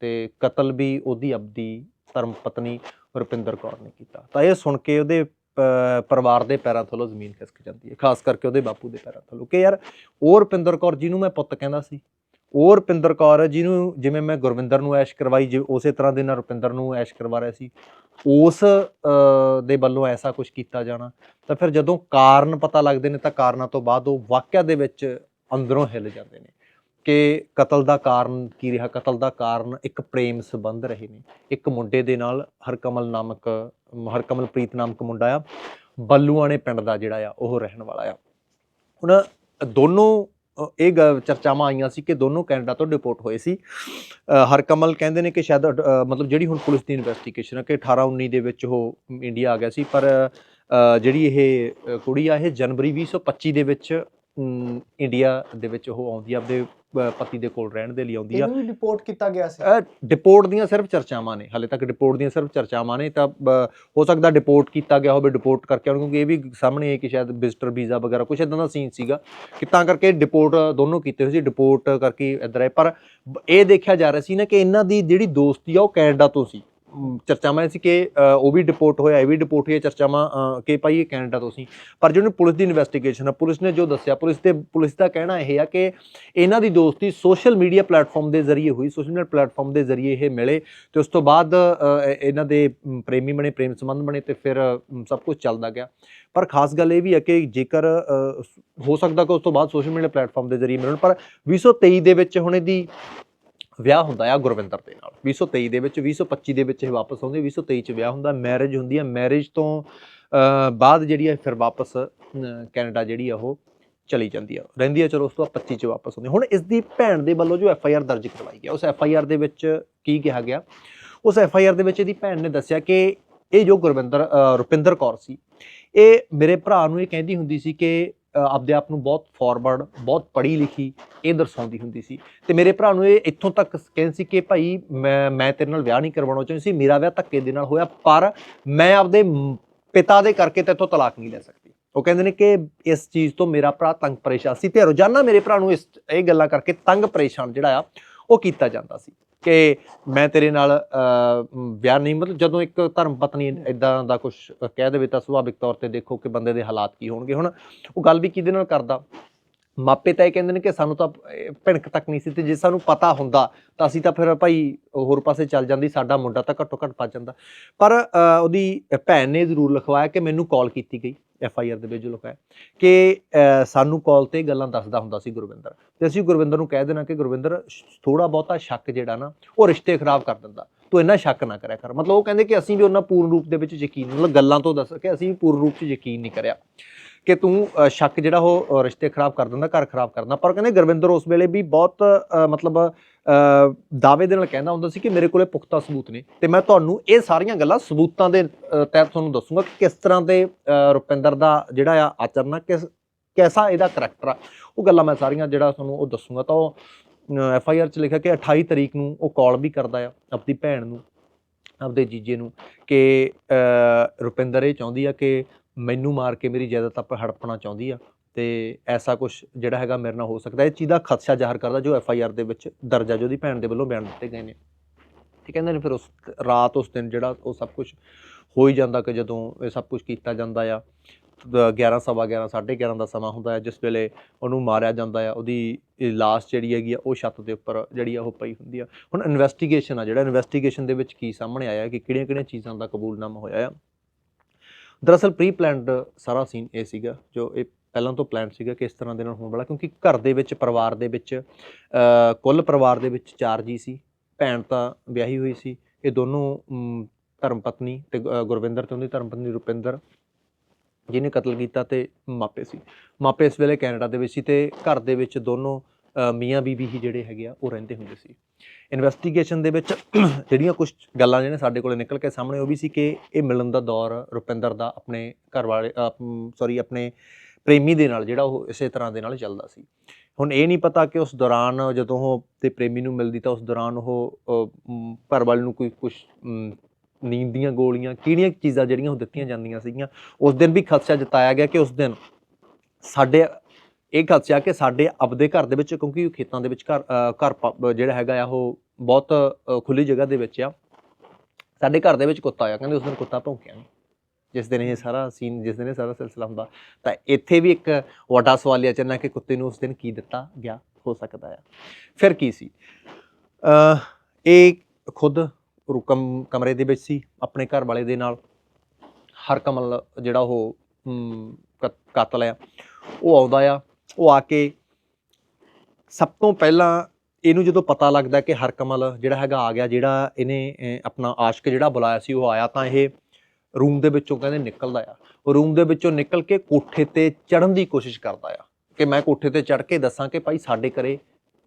ਤੇ ਕਤਲ ਵੀ ਉਹਦੀ ਆਪਦੀ ਧਰਮ ਪਤਨੀ ਰੁਪਿੰਦਰ ਕੌਰ ਨੇ ਕੀਤਾ। ਤਾਂ ਇਹ ਸੁਣ ਕੇ ਉਹਦੇ ਪ- ਪਰਿਵਾਰ ਦੇ ਪੈਰਾਂ ਥੱਲੋਂ ਜ਼ਮੀਨ ਖਿਸਕ ਜਾਂਦੀ ਹੈ, ਖਾਸ ਕਰਕੇ ਉਹਦੇ ਬਾਪੂ ਦੇ ਪੈਰਾਂ ਥੱਲੋਂ ਕਿ ਯਾਰ ਉਹ ਰੁਪਿੰਦਰ ਕੌਰ ਜਿਹਨੂੰ ਮੈਂ ਪੁੱਤ ਕਹਿੰਦਾ ਸੀ, ਉਹ ਰੁਪਿੰਦਰ ਕੌਰ ਜਿਹਨੂੰ ਜਿਵੇਂ ਮੈਂ ਗੁਰਵਿੰਦਰ ਨੂੰ ਐਸ਼ ਕਰਵਾਈ, ਜਿਵੇਂ ਉਸੇ ਤਰ੍ਹਾਂ ਦੇ ਨਾਲ ਰੁਪਿੰਦਰ ਨੂੰ ਐਸ਼ ਕਰਵਾ ਰਿਹਾ ਸੀ, ਉਸ ਦੇ ਵੱਲੋਂ ਐਸਾ ਕੁਝ ਕੀਤਾ ਜਾਣਾ, ਤਾਂ ਫਿਰ ਜਦੋਂ ਕਾਰਨ ਪਤਾ ਲੱਗਦੇ ਨੇ ਤਾਂ ਕਾਰਨਾਂ ਤੋਂ ਬਾਅਦ ਉਹ ਵਾਕਿਆ ਦੇ ਵਿੱਚ ਅੰਦਰੋਂ ਹਿੱਲ ਜਾਂਦੇ ਨੇ। ਕਿ ਕਤਲ ਦਾ ਕਾਰਨ ਕੀ ਰਿਹਾ? ਕਤਲ ਦਾ ਕਾਰਨ ਇੱਕ ਪ੍ਰੇਮ ਸੰਬੰਧ ਰਹੇ ਨੇ। ਇੱਕ ਮੁੰਡੇ ਦੇ ਨਾਲ ਹਰਕਮਲ ਨਾਮਕ, ਹਰਕਮਲਪ੍ਰੀਤ ਨਾਮਕ ਮੁੰਡਾ ਆ। ਬੱਲੂਆਣੇ ਪਿੰਡ ਦਾ ਜਿਹੜਾ ਆ, ਉਹ ਰਹਿਣ ਵਾਲਾ ਆ। ਹੁਣ ਦੋਨੋਂ, ਇਹ ਗ- ਚਰਚਾਵਾਂ ਆਈਆਂ ਸੀ ਕਿ ਦੋਨੋਂ ਕੈਨੇਡਾ ਤੋਂ ਡਿਪੋਰਟ ਹੋਏ ਸੀ। ਹਰਕਮਲ ਕਹਿੰਦੇ ਨੇ ਕਿ ਸ਼ਾਇਦ ਮਤਲਬ ਜਿਹੜੀ ਹੁਣ ਪੁਲਿਸ ਦੀ ਇਨਵੈਸਟੀਗੇਸ਼ਨ ਹੈ ਕਿ 18 19 ਦੇ ਵਿੱਚ ਉਹ ਇੰਡੀਆ ਆ ਗਿਆ ਸੀ। ਪਰ ਜਿਹੜੀ ਇਹ ਕੁੜੀ ਆ, ਇਹ ਜਨਵਰੀ 2025 ਦੇ ਵਿੱਚ ਇੰਡੀਆ ਦੇ ਵਿੱਚ ਉਹ ਆਉਂਦੀ ਆ ਆਪਦੇ ਪਤੀ ਦੇ ਕੋਲ ਰਹਿਣ ਦੇ ਲਈ ਆਉਂਦੀ ਆ।
ਇਹਨੂੰ ਰਿਪੋਰਟ ਕੀਤਾ ਗਿਆ ਸੀ।
ਡਿਪੋਰਟ ਦੀਆਂ ਸਿਰਫ ਚਰਚਾਵਾਂ ਨੇ ਹਾਲੇ ਤੱਕ ਡਿਪੋਰਟ ਦੀਆਂ ਸਿਰਫ ਚਰਚਾਵਾਂ ਨੇ ਤਾਂ ਹੋ ਸਕਦਾ ਡਿਪੋਰਟ ਕੀਤਾ ਗਿਆ ਹੋਵੇ ਡਿਪੋਰਟ ਕਰਕੇ ਆਉਣ ਕਿਉਂਕਿ ਇਹ ਵੀ ਸਾਹਮਣੇ ਹੈ ਕਿ ਸ਼ਾਇਦ ਵਿਜ਼ਟਰ ਵੀਜ਼ਾ ਵਗੈਰਾ ਕੁਝ ਇਦਾਂ ਦਾ ਸੀਨ ਸੀਗਾ ਕਿ ਤਾਂ ਕਰਕੇ ਡਿਪੋਰਟ ਦੋਨੋਂ ਕੀਤੇ ਹੋਏ ਸੀ ਡਿਪੋਰਟ ਕਰਕੇ ਇੱਧਰ ਆਏ। ਪਰ ਇਹ ਦੇਖਿਆ ਜਾ ਰਿਹਾ ਸੀ ਨਾ ਕਿ ਇਹਨਾਂ ਦੀ ਜਿਹੜੀ ਦੋਸਤੀ ਆ ਉਹ ਕੈਨੇਡਾ ਤੋਂ ਸੀ। ਚਰਚਾਵਾਂ ਇਹ ਸੀ ਕਿ ਉਹ ਵੀ ਡਿਪੋਰਟ ਹੋਇਆ, ਇਹ ਵੀ ਡਿਪੋਰਟ ਹੋਇਆ ਚਰਚਾਵਾਂ ਕਿ ਭਾਈ ਇਹ ਕੈਨੇਡਾ ਤੋਂ ਸੀ। ਪਰ ਜਿਹਨੂੰ ਪੁਲਿਸ ਦੀ ਇਨਵੈਸਟੀਗੇਸ਼ਨ ਆ, ਪੁਲਿਸ ਨੇ ਜੋ ਦੱਸਿਆ, ਪੁਲਿਸ ਤੇ, ਪੁਲਿਸ ਦਾ ਕਹਿਣਾ ਇਹ ਆ ਕਿ ਇਹਨਾਂ ਦੀ ਦੋਸਤੀ ਸੋਸ਼ਲ ਮੀਡੀਆ ਪਲੇਟਫਾਰਮ ਦੇ ਜ਼ਰੀਏ ਹੋਈ ਸੋਸ਼ਲ ਮੀਡੀਆ ਪਲੇਟਫਾਰਮ ਦੇ ਜ਼ਰੀਏ ਇਹ ਮਿਲੇ ਤੇ ਉਸ ਤੋਂ ਬਾਅਦ ਇਹਨਾਂ ਦੇ ਪ੍ਰੇਮੀ ਬਣੇ, ਪ੍ਰੇਮ ਸੰਬੰਧ ਬਣੇ ਤੇ ਫਿਰ ਸਭ ਕੁਝ ਚੱਲਦਾ ਗਿਆ। ਪਰ ਖਾਸ ਗੱਲ ਇਹ ਵੀ ਹੈ ਕਿ ਜੇਕਰ ਹੋ ਸਕਦਾ ਕਿ ਉਸ ਤੋਂ ਬਾਅਦ ਸੋਸ਼ਲ ਮੀਡੀਆ ਪਲੇਟਫਾਰਮ ਦੇ ਜ਼ਰੀਏ ਮਿਲਣ, ਪਰ 2023 ਦੇ ਵਿੱਚ ਹੁਣ ਇਹਦੀ ਵਿਆਹ ਹੁੰਦਾ ਆ ਗੁਰਵਿੰਦਰ ਦੇ ਨਾਲ। 2023 ਦੇ ਵਿੱਚ 2025 ਦੇ ਵਿੱਚ ਇਹ ਵਾਪਸ ਆਉਂਦੇ 2023 ਚ ਵਿਆਹ ਹੁੰਦਾ ਮੈਰਿਜ ਹੁੰਦੀ ਹੈ ਮੈਰਿਜ ਤੋਂ ਬਾਅਦ ਜਿਹੜੀ ਹੈ ਫਿਰ ਵਾਪਸ ਕੈਨੇਡਾ ਜਿਹੜੀ ਆ ਉਹ ਚਲੀ ਜਾਂਦੀ ਆ। ਰਹਿੰਦੀ ਆ, ਚਲੋ ਉਸ ਤੋਂ ਬਾਅਦ 25 ਚ ਵਾਪਸ ਆਉਂਦੀ। ਹੁਣ ਇਸ ਦੀ ਭੈਣ ਦੇ ਵੱਲੋਂ ਜੋ ਐਫ ਆਈ ਆਰ ਦਰਜ ਕਰਵਾਈ ਗਿਆ, ਉਸ ਐਫ ਆਈ ਆਰ ਦੇ ਵਿੱਚ ਕੀ ਕਿਹਾ ਗਿਆ? ਉਸ ਐਫ ਆਈ ਆਰ ਦੇ ਵਿੱਚ ਇਹਦੀ ਭੈਣ ਨੇ ਦੱਸਿਆ ਕਿ ਇਹ ਜੋ ਗੁਰਵਿੰਦਰ ਰੁਪਿੰਦਰ ਕੌਰ ਸੀ, ਇਹ ਮੇਰੇ ਭਰਾ ਨੂੰ ਇਹ ਕਹਿੰਦੀ ਹੁੰਦੀ ਸੀ ਕਿ ਆਪਦੇ ਆਪ ਨੂੰ ਬਹੁਤ ਫਾਰਵਰਡ ਬਹੁਤ ਪੜ੍ਹੀ ਲਿਖੀ ਇਹ ਦਰਸਾਉਂਦੀ ਹੁੰਦੀ ਸੀ। ਤੇ ਮੇਰੇ ਭਰਾ ਨੂੰ ਇਹ ਇੱਥੋਂ ਤੱਕ ਕਹਿੰਦੀ ਸੀ ਕਿ ਭਾਈ ਮੈਂ ਮੈਂ ਤੇਰੇ ਨਾਲ ਵਿਆਹ ਨਹੀਂ ਕਰਵਾਉਣਾ ਚਾਹੁੰਦੀ ਸੀ, ਮੇਰਾ ਵਿਆਹ ਧੱਕੇ ਦੇ ਨਾਲ ਹੋਇਆ, ਪਰ ਮੈਂ ਆਪਦੇ ਪਿਤਾ ਦੇ ਕਰਕੇ ਤੇਥੋਂ ਤਲਾਕ ਨਹੀਂ ਲੈ ਸਕਦੀ। ਉਹ ਕਹਿੰਦੇ ਨੇ ਕਿ ਇਸ ਚੀਜ਼ ਤੋਂ ਮੇਰਾ ਭਰਾ ਤੰਗ ਪਰੇਸ਼ਾਨ ਸੀ। ਤੇ ਰੋਜ਼ਾਨਾ ਮੇਰੇ ਭਰਾ ਨੂੰ ਇਸ, ਇਹ ਗੱਲਾਂ ਕਰਕੇ ਤੰਗ ਪਰੇਸ਼ਾਨ ਜਿਹੜਾ ਆ, ਉਹ ਕੀਤਾ ਜਾਂਦਾ ਸੀ। ਕਿ ਮੈਂ ਤੇਰੇ ਨਾਲ ਵਿਆਹ ਨਹੀਂ, ਮਤਲਬ ਜਦੋਂ ਇੱਕ ਧਰਮ ਪਤਨੀ ਇਦਾਂ ਦਾ ਕੁਝ ਕਹਿ ਦੇਵੇ ਤਾਂ ਸੁਭਾਵਿਕ ਤੌਰ ਤੇ ਦੇਖੋ ਕਿ ਬੰਦੇ ਦੇ ਹਾਲਾਤ ਕੀ ਹੋਣਗੇ। ਹੁਣ ਉਹ ਗੱਲ ਵੀ ਕਿਹਦੇ ਨਾਲ ਕਰਦਾ? ਮਾਪੇ ਤਾਂ ਇਹ ਕਹਿੰਦੇ ਨੇ ਕਿ ਸਾਨੂੰ ਤਾਂ ਭਿਣਕ ਤੱਕ ਨਹੀਂ ਸੀ ਤੇ ਜੇ ਸਾਨੂੰ ਪਤਾ ਹੁੰਦਾ ਤਾਂ ਅਸੀਂ ਤਾਂ ਫਿਰ ਭਾਈ ਹੋਰ ਪਾਸੇ ਚੱਲ ਜਾਂਦੀ, ਸਾਡਾ ਮੁੰਡਾ ਤਾਂ ਘੱਟੋ ਘੱਟ ਪਾ ਜਾਂਦਾ। ਪਰ ਉਹਦੀ ਭੈਣ ਨੇ ਜ਼ਰੂਰ ਲਿਖਵਾਇਆ ਕਿ ਮੈਨੂੰ ਕਾਲ ਕੀਤੀ ਗਈ, ਐਫ ਆਈ ਆਰ ਦੇ ਵਿੱਚ ਜੋ ਲਿਖਾਇਆ ਕਿ ਸਾਨੂੰ ਕਾਲ ਤੇ ਗੱਲਾਂ ਦੱਸਦਾ ਹੁੰਦਾ ਸੀ ਗੁਰਵਿੰਦਰ। ਤੇ ਅਸੀਂ ਗੁਰਵਿੰਦਰ ਨੂੰ ਕਹਿ ਦੇਣਾ ਕਿ ਗੁਰਵਿੰਦਰ ਥੋੜਾ ਬਹੁਤਾ ਸ਼ੱਕ ਜਿਹੜਾ ਨਾ, ਉਹ ਰਿਸ਼ਤੇ ਖਰਾਬ ਕਰ ਦਿੰਦਾ। ਤੂੰ ਇੰਨਾ ਸ਼ੱਕ ਨਾ ਕਰਿਆ ਕਰ। ਮਤਲਬ ਉਹ ਕਹਿੰਦੇ ਕਿ ਅਸੀਂ ਵੀ ਉਹਨਾਂ ਪੂਰਨ ਰੂਪ ਦੇ ਵਿੱਚ ਯਕੀਨ, ਮਤਲਬ ਗੱਲਾਂ ਤੋਂ ਦੱਸ ਕੇ ਅਸੀਂ ਵੀ ਪੂਰਨ ਰੂਪ 'ਚ ਯਕੀਨ ਨਹੀਂ ਕਰਿਆ। ਕਿ ਤੂੰ ਸ਼ੱਕ ਜਿਹੜਾ ਉਹ ਰਿਸ਼ਤੇ ਖਰਾਬ ਕਰ ਦਿੰਦਾ, ਘਰ ਖਰਾਬ ਕਰਦਾ ਪਰ ਕਹਿੰਦੇ ਗੁਰਵਿੰਦਰ ਉਸ ਵੇਲੇ ਵੀ ਬਹੁਤ ਮਤਲਬ ਦਾਅਵੇ ਦੇ ਨਾਲ ਕਹਿੰਦਾ ਹੁੰਦਾ ਸੀ ਕਿ ਮੇਰੇ ਕੋਲੇ ਪੁਖਤਾ ਸਬੂਤ ਨੇ ਤੇ ਮੈਂ ਤੁਹਾਨੂੰ ਇਹ ਸਾਰੀਆਂ ਗੱਲਾਂ ਸਬੂਤਾਂ ਦੇ ਤਹਿਤ ਤੁਹਾਨੂੰ ਦੱਸੂਗਾ ਕਿ ਕਿਸ ਤਰ੍ਹਾਂ ਦੇ ਰੁਪਿੰਦਰ ਦਾ ਜਿਹੜਾ ਆ ਆਚਰਨਾ ਕਿਸ, ਕੈਸਾ ਇਹਦਾ ਕਰੈਕਟਰ ਆ। ਉਹ ਗੱਲਾਂ ਮੈਂ ਸਾਰੀਆਂ ਜਿਹੜਾ ਤੁਹਾਨੂੰ ਉਹ ਦੱਸੂਗਾ। ਤਾਂ ਉਹ ਐਫ ਆਈ ਆਰ 'ਚ ਲਿਖਿਆ ਕਿ 28 ਤਰੀਕ ਨੂੰ ਉਹ ਕਾਲ ਵੀ ਕਰਦਾ ਆ ਆਪਣੀ ਭੈਣ ਨੂੰ, ਆਪਦੇ ਜੀਜੇ ਨੂੰ ਕਿ ਰੁਪਿੰਦਰ ਇਹ ਚਾਹੁੰਦੀ ਆ ਕਿ ਮੈਨੂੰ ਮਾਰ ਕੇ ਮੇਰੀ ਜਾਇਦਾਦ ਆਪਾਂ ਹੜਪਣਾ ਚਾਹੁੰਦੀ ਆ ਤੇ ਐਸਾ ਕੁਝ ਜਿਹੜਾ ਹੈਗਾ ਮੇਰੇ ਨਾਲ ਹੋ ਸਕਦਾ ਇਹ ਚੀਜ਼ ਦਾ ਖਦਸ਼ਾ ਜ਼ਾਹਰ ਕਰਦਾ ਜੋ ਐਫ ਆਈ ਆਰ ਦੇ ਵਿੱਚ ਦਰਜ ਆ ਜੋ ਉਹਦੀ ਭੈਣ ਦੇ ਵੱਲੋਂ ਬਿਆਨ ਦਿੱਤੇ ਗਏ ਨੇ। ਤੇ ਕਹਿੰਦੇ ਨੇ ਫਿਰ ਉਸ ਰਾਤ ਉਸ ਦਿਨ ਜਿਹੜਾ ਉਹ ਸਭ ਕੁਝ ਹੋ ਹੀ ਜਾਂਦਾ ਕਿ ਜਦੋਂ ਇਹ ਸਭ ਕੁਝ ਕੀਤਾ ਜਾਂਦਾ ਆ 11 ਸਵਾ 11 11:30 ਦਾ ਸਮਾਂ ਹੁੰਦਾ ਹੈ, ਜਿਸ ਵੇਲੇ ਉਹਨੂੰ ਮਾਰਿਆ ਜਾਂਦਾ ਆ, ਉਹਦੀ ਲਾਸ਼ ਜਿਹੜੀ ਹੈਗੀ ਆ, ਉਹ ਛੱਤ ਦੇ ਉੱਪਰ ਜਿਹੜੀ ਆ ਉਹ ਪਈ ਹੁੰਦੀ ਆ। ਹੁਣ ਇਨਵੈਸਟੀਗੇਸ਼ਨ ਆ, ਜਿਹੜਾ ਇਨਵੈਸਟੀਗੇਸ਼ਨ ਦੇ ਵਿੱਚ ਕੀ ਸਾਹਮਣੇ ਆਇਆ ਕਿ ਕਿਹੜੀਆਂ-ਕਿਹੜੀਆਂ ਚੀਜ਼ਾਂ ਦਾ ਕਬੂਲਨਾਮਾ ਹੋਇਆ ਆ। ਦਰਅਸਲ ਪ੍ਰੀ ਪਲਾਨਡ ਸਾਰਾ ਸੀਨ ਇਹ ਸੀਗਾ ਜੋ ਇਹ ਪਹਿਲਾਂ ਤੋਂ ਪਲਾਨ ਸੀਗਾ ਕਿ ਇਸ ਤਰ੍ਹਾਂ ਦੇ ਨਾਲ ਹੋਣ ਵਾਲਾ ਕਿਉਂਕਿ ਘਰ ਦੇ ਵਿੱਚ ਪਰਿਵਾਰ ਦੇ ਵਿੱਚ ਕੁੱਲ ਪਰਿਵਾਰ ਦੇ ਵਿੱਚ ਚਾਰ ਜੀ ਸੀ ਭੈਣ ਤਾਂ ਵਿਆਹੀ ਹੋਈ ਸੀ ਇਹ ਦੋਨੋਂ ਮ, ਧਰਮ ਪਤਨੀ ਤੇ ਗੁਰਵਿੰਦਰ ਤੇ ਉਹਦੀ ਧਰਮ ਪਤਨੀ ਰੁਪਿੰਦਰ ਜਿਹਨੇ ਕਤਲ ਕੀਤਾ ਤੇ ਮਾਪੇ ਸੀ। ਮਾਪੇ ਇਸ ਵੇਲੇ ਕੈਨੇਡਾ ਦੇ ਵਿੱਚ ਸੀ ਤੇ ਘਰ ਦੇ ਵਿੱਚ ਦੋਨੋਂ ਮੀਆਂ ਬੀਬੀ ਹੀ ਜਿਹੜੇ ਹੈਗੇ ਆ ਉਹ ਰਹਿੰਦੇ ਹੁੰਦੇ ਸੀ। ਇਨਵੈਸਟੀਗੇਸ਼ਨ ਦੇ ਵਿੱਚ ਜਿਹੜੀਆਂ ਕੁਝ ਗੱਲਾਂ ਜਿਹੜੇ ਸਾਡੇ ਕੋਲੇ ਨਿਕਲ ਕੇ ਸਾਹਮਣੇ ਉਹ ਵੀ ਸੀ ਕਿ ਇਹ ਮਿਲਣ ਦਾ ਦੌਰ ਰੁਪਿੰਦਰ ਦਾ ਆਪਣੇ ਘਰ ਵਾਲੇ ਸੌਰੀ ਆਪਣੇ ਪ੍ਰੇਮੀ ਦੇ ਨਾਲ ਜਿਹੜਾ ਉਹ ਇਸੇ ਤਰ੍ਹਾਂ ਦੇ ਨਾਲ ਚੱਲਦਾ ਸੀ। ਹੁਣ ਇਹ ਨਹੀਂ ਪਤਾ ਕਿ ਉਸ ਦੌਰਾਨ ਜਦੋਂ ਉਹ ਤੇ ਪ੍ਰੇਮੀ ਨੂੰ ਮਿਲਦੀ ਤਾਂ ਉਸ ਦੌਰਾਨ ਉਹ ਅ, ਘਰ ਵਾਲੇ ਨੂੰ ਕੋਈ ਕੁਝ ਨੀਂਦ ਦੀਆਂ ਗੋਲੀਆਂ ਕਿਹੜੀਆਂ ਚੀਜ਼ਾਂ ਜਿਹੜੀਆਂ ਉਹ ਦਿੱਤੀਆਂ ਜਾਂਦੀਆਂ ਸੀਗੀਆਂ ਉਸ ਦਿਨ ਵੀ ਖਦਸ਼ਾ ਜਤਾਇਆ ਗਿਆ ਕਿ ਉਸ ਦਿਨ ਸਾਡੇ ਇਹ ਗੱਲ ਸੀ ਆ ਕਿ ਸਾਡੇ ਆਪਦੇ ਘਰ ਦੇ ਵਿੱਚ ਕਿਉਂਕਿ ਖੇਤਾਂ ਦੇ ਵਿੱਚ ਘਰ ਘਰ ਪ- ਜਿਹੜਾ ਹੈਗਾ ਆ ਉਹ ਬਹੁਤ ਅ, ਖੁੱਲੀ ਜਗ੍ਹਾ ਦੇ ਵਿੱਚ ਆ। ਸਾਡੇ ਘਰ ਦੇ ਵਿੱਚ ਕੁੱਤਾ ਆਇਆ ਕਹਿੰਦੇ ਉਸ ਦਿਨ ਕੁੱਤਾ ਭੌਂਕਿਆ ਨਹੀਂ ਜਿਸ ਦਿਨ ਇਹ ਸਾਰਾ ਸੀਨ ਜਿਸ ਦਿਨ ਇਹ ਸਾਰਾ ਸਿਲਸਿਲਾ ਹੁੰਦਾ ਤਾਂ ਇੱਥੇ ਵੀ ਇੱਕ ਵੱਡਾ ਸਵਾਲ ਚਿੰਨ੍ਹ ਹੈ ਕਿ ਕੁੱਤੇ ਨੂੰ ਉਸ ਦਿਨ ਕੀ ਦਿੱਤਾ ਗਿਆ ਹੋ ਸਕਦਾ ਆ। ਫਿਰ ਕੀ ਸੀ? ਅ ਇਹ ਖੁਦ ਰੁਕਮ ਕਮਰੇ ਦੇ ਵਿੱਚ ਸੀ ਆਪਣੇ ਘਰ ਵਾਲੇ ਦੇ ਨਾਲ। ਹਰ ਕਮਲ ਜਿਹੜਾ ਉਹ ਅਮ, ਕਤ- ਕਾਤਲ ਆ ਉਹ ਆਉਂਦਾ ਆ। ਉਹ ਆ ਕੇ ਸਭ ਤੋਂ ਪਹਿਲਾਂ ਇਹਨੂੰ ਜਦੋਂ ਪਤਾ ਲੱਗਦਾ ਕਿ ਹਰਕਮਲ ਜਿਹੜਾ ਹੈਗਾ ਆ ਗਿਆ, ਜਿਹੜਾ ਇਹਨੇ ਆਪਣਾ ਆਸ਼ਕ ਜਿਹੜਾ ਬੁਲਾਇਆ ਸੀ, ਉਹ ਆਇਆ ਤਾਂ ਇਹ ਰੂਮ ਦੇ ਵਿੱਚੋਂ ਕਹਿੰਦੇ ਨਿਕਲਦਾ ਆ। ਉਹ ਰੂਮ ਦੇ ਵਿੱਚੋਂ ਨਿਕਲ ਕੇ ਕੋਠੇ ਤੇ ਚੜਨ ਦੀ ਕੋਸ਼ਿਸ਼ ਕਰਦਾ ਆ ਕਿ ਮੈਂ ਕੋਠੇ ਤੇ ਚੜ ਕੇ ਦੱਸਾਂ ਕਿ ਭਾਈ ਸਾਡੇ ਘਰੇ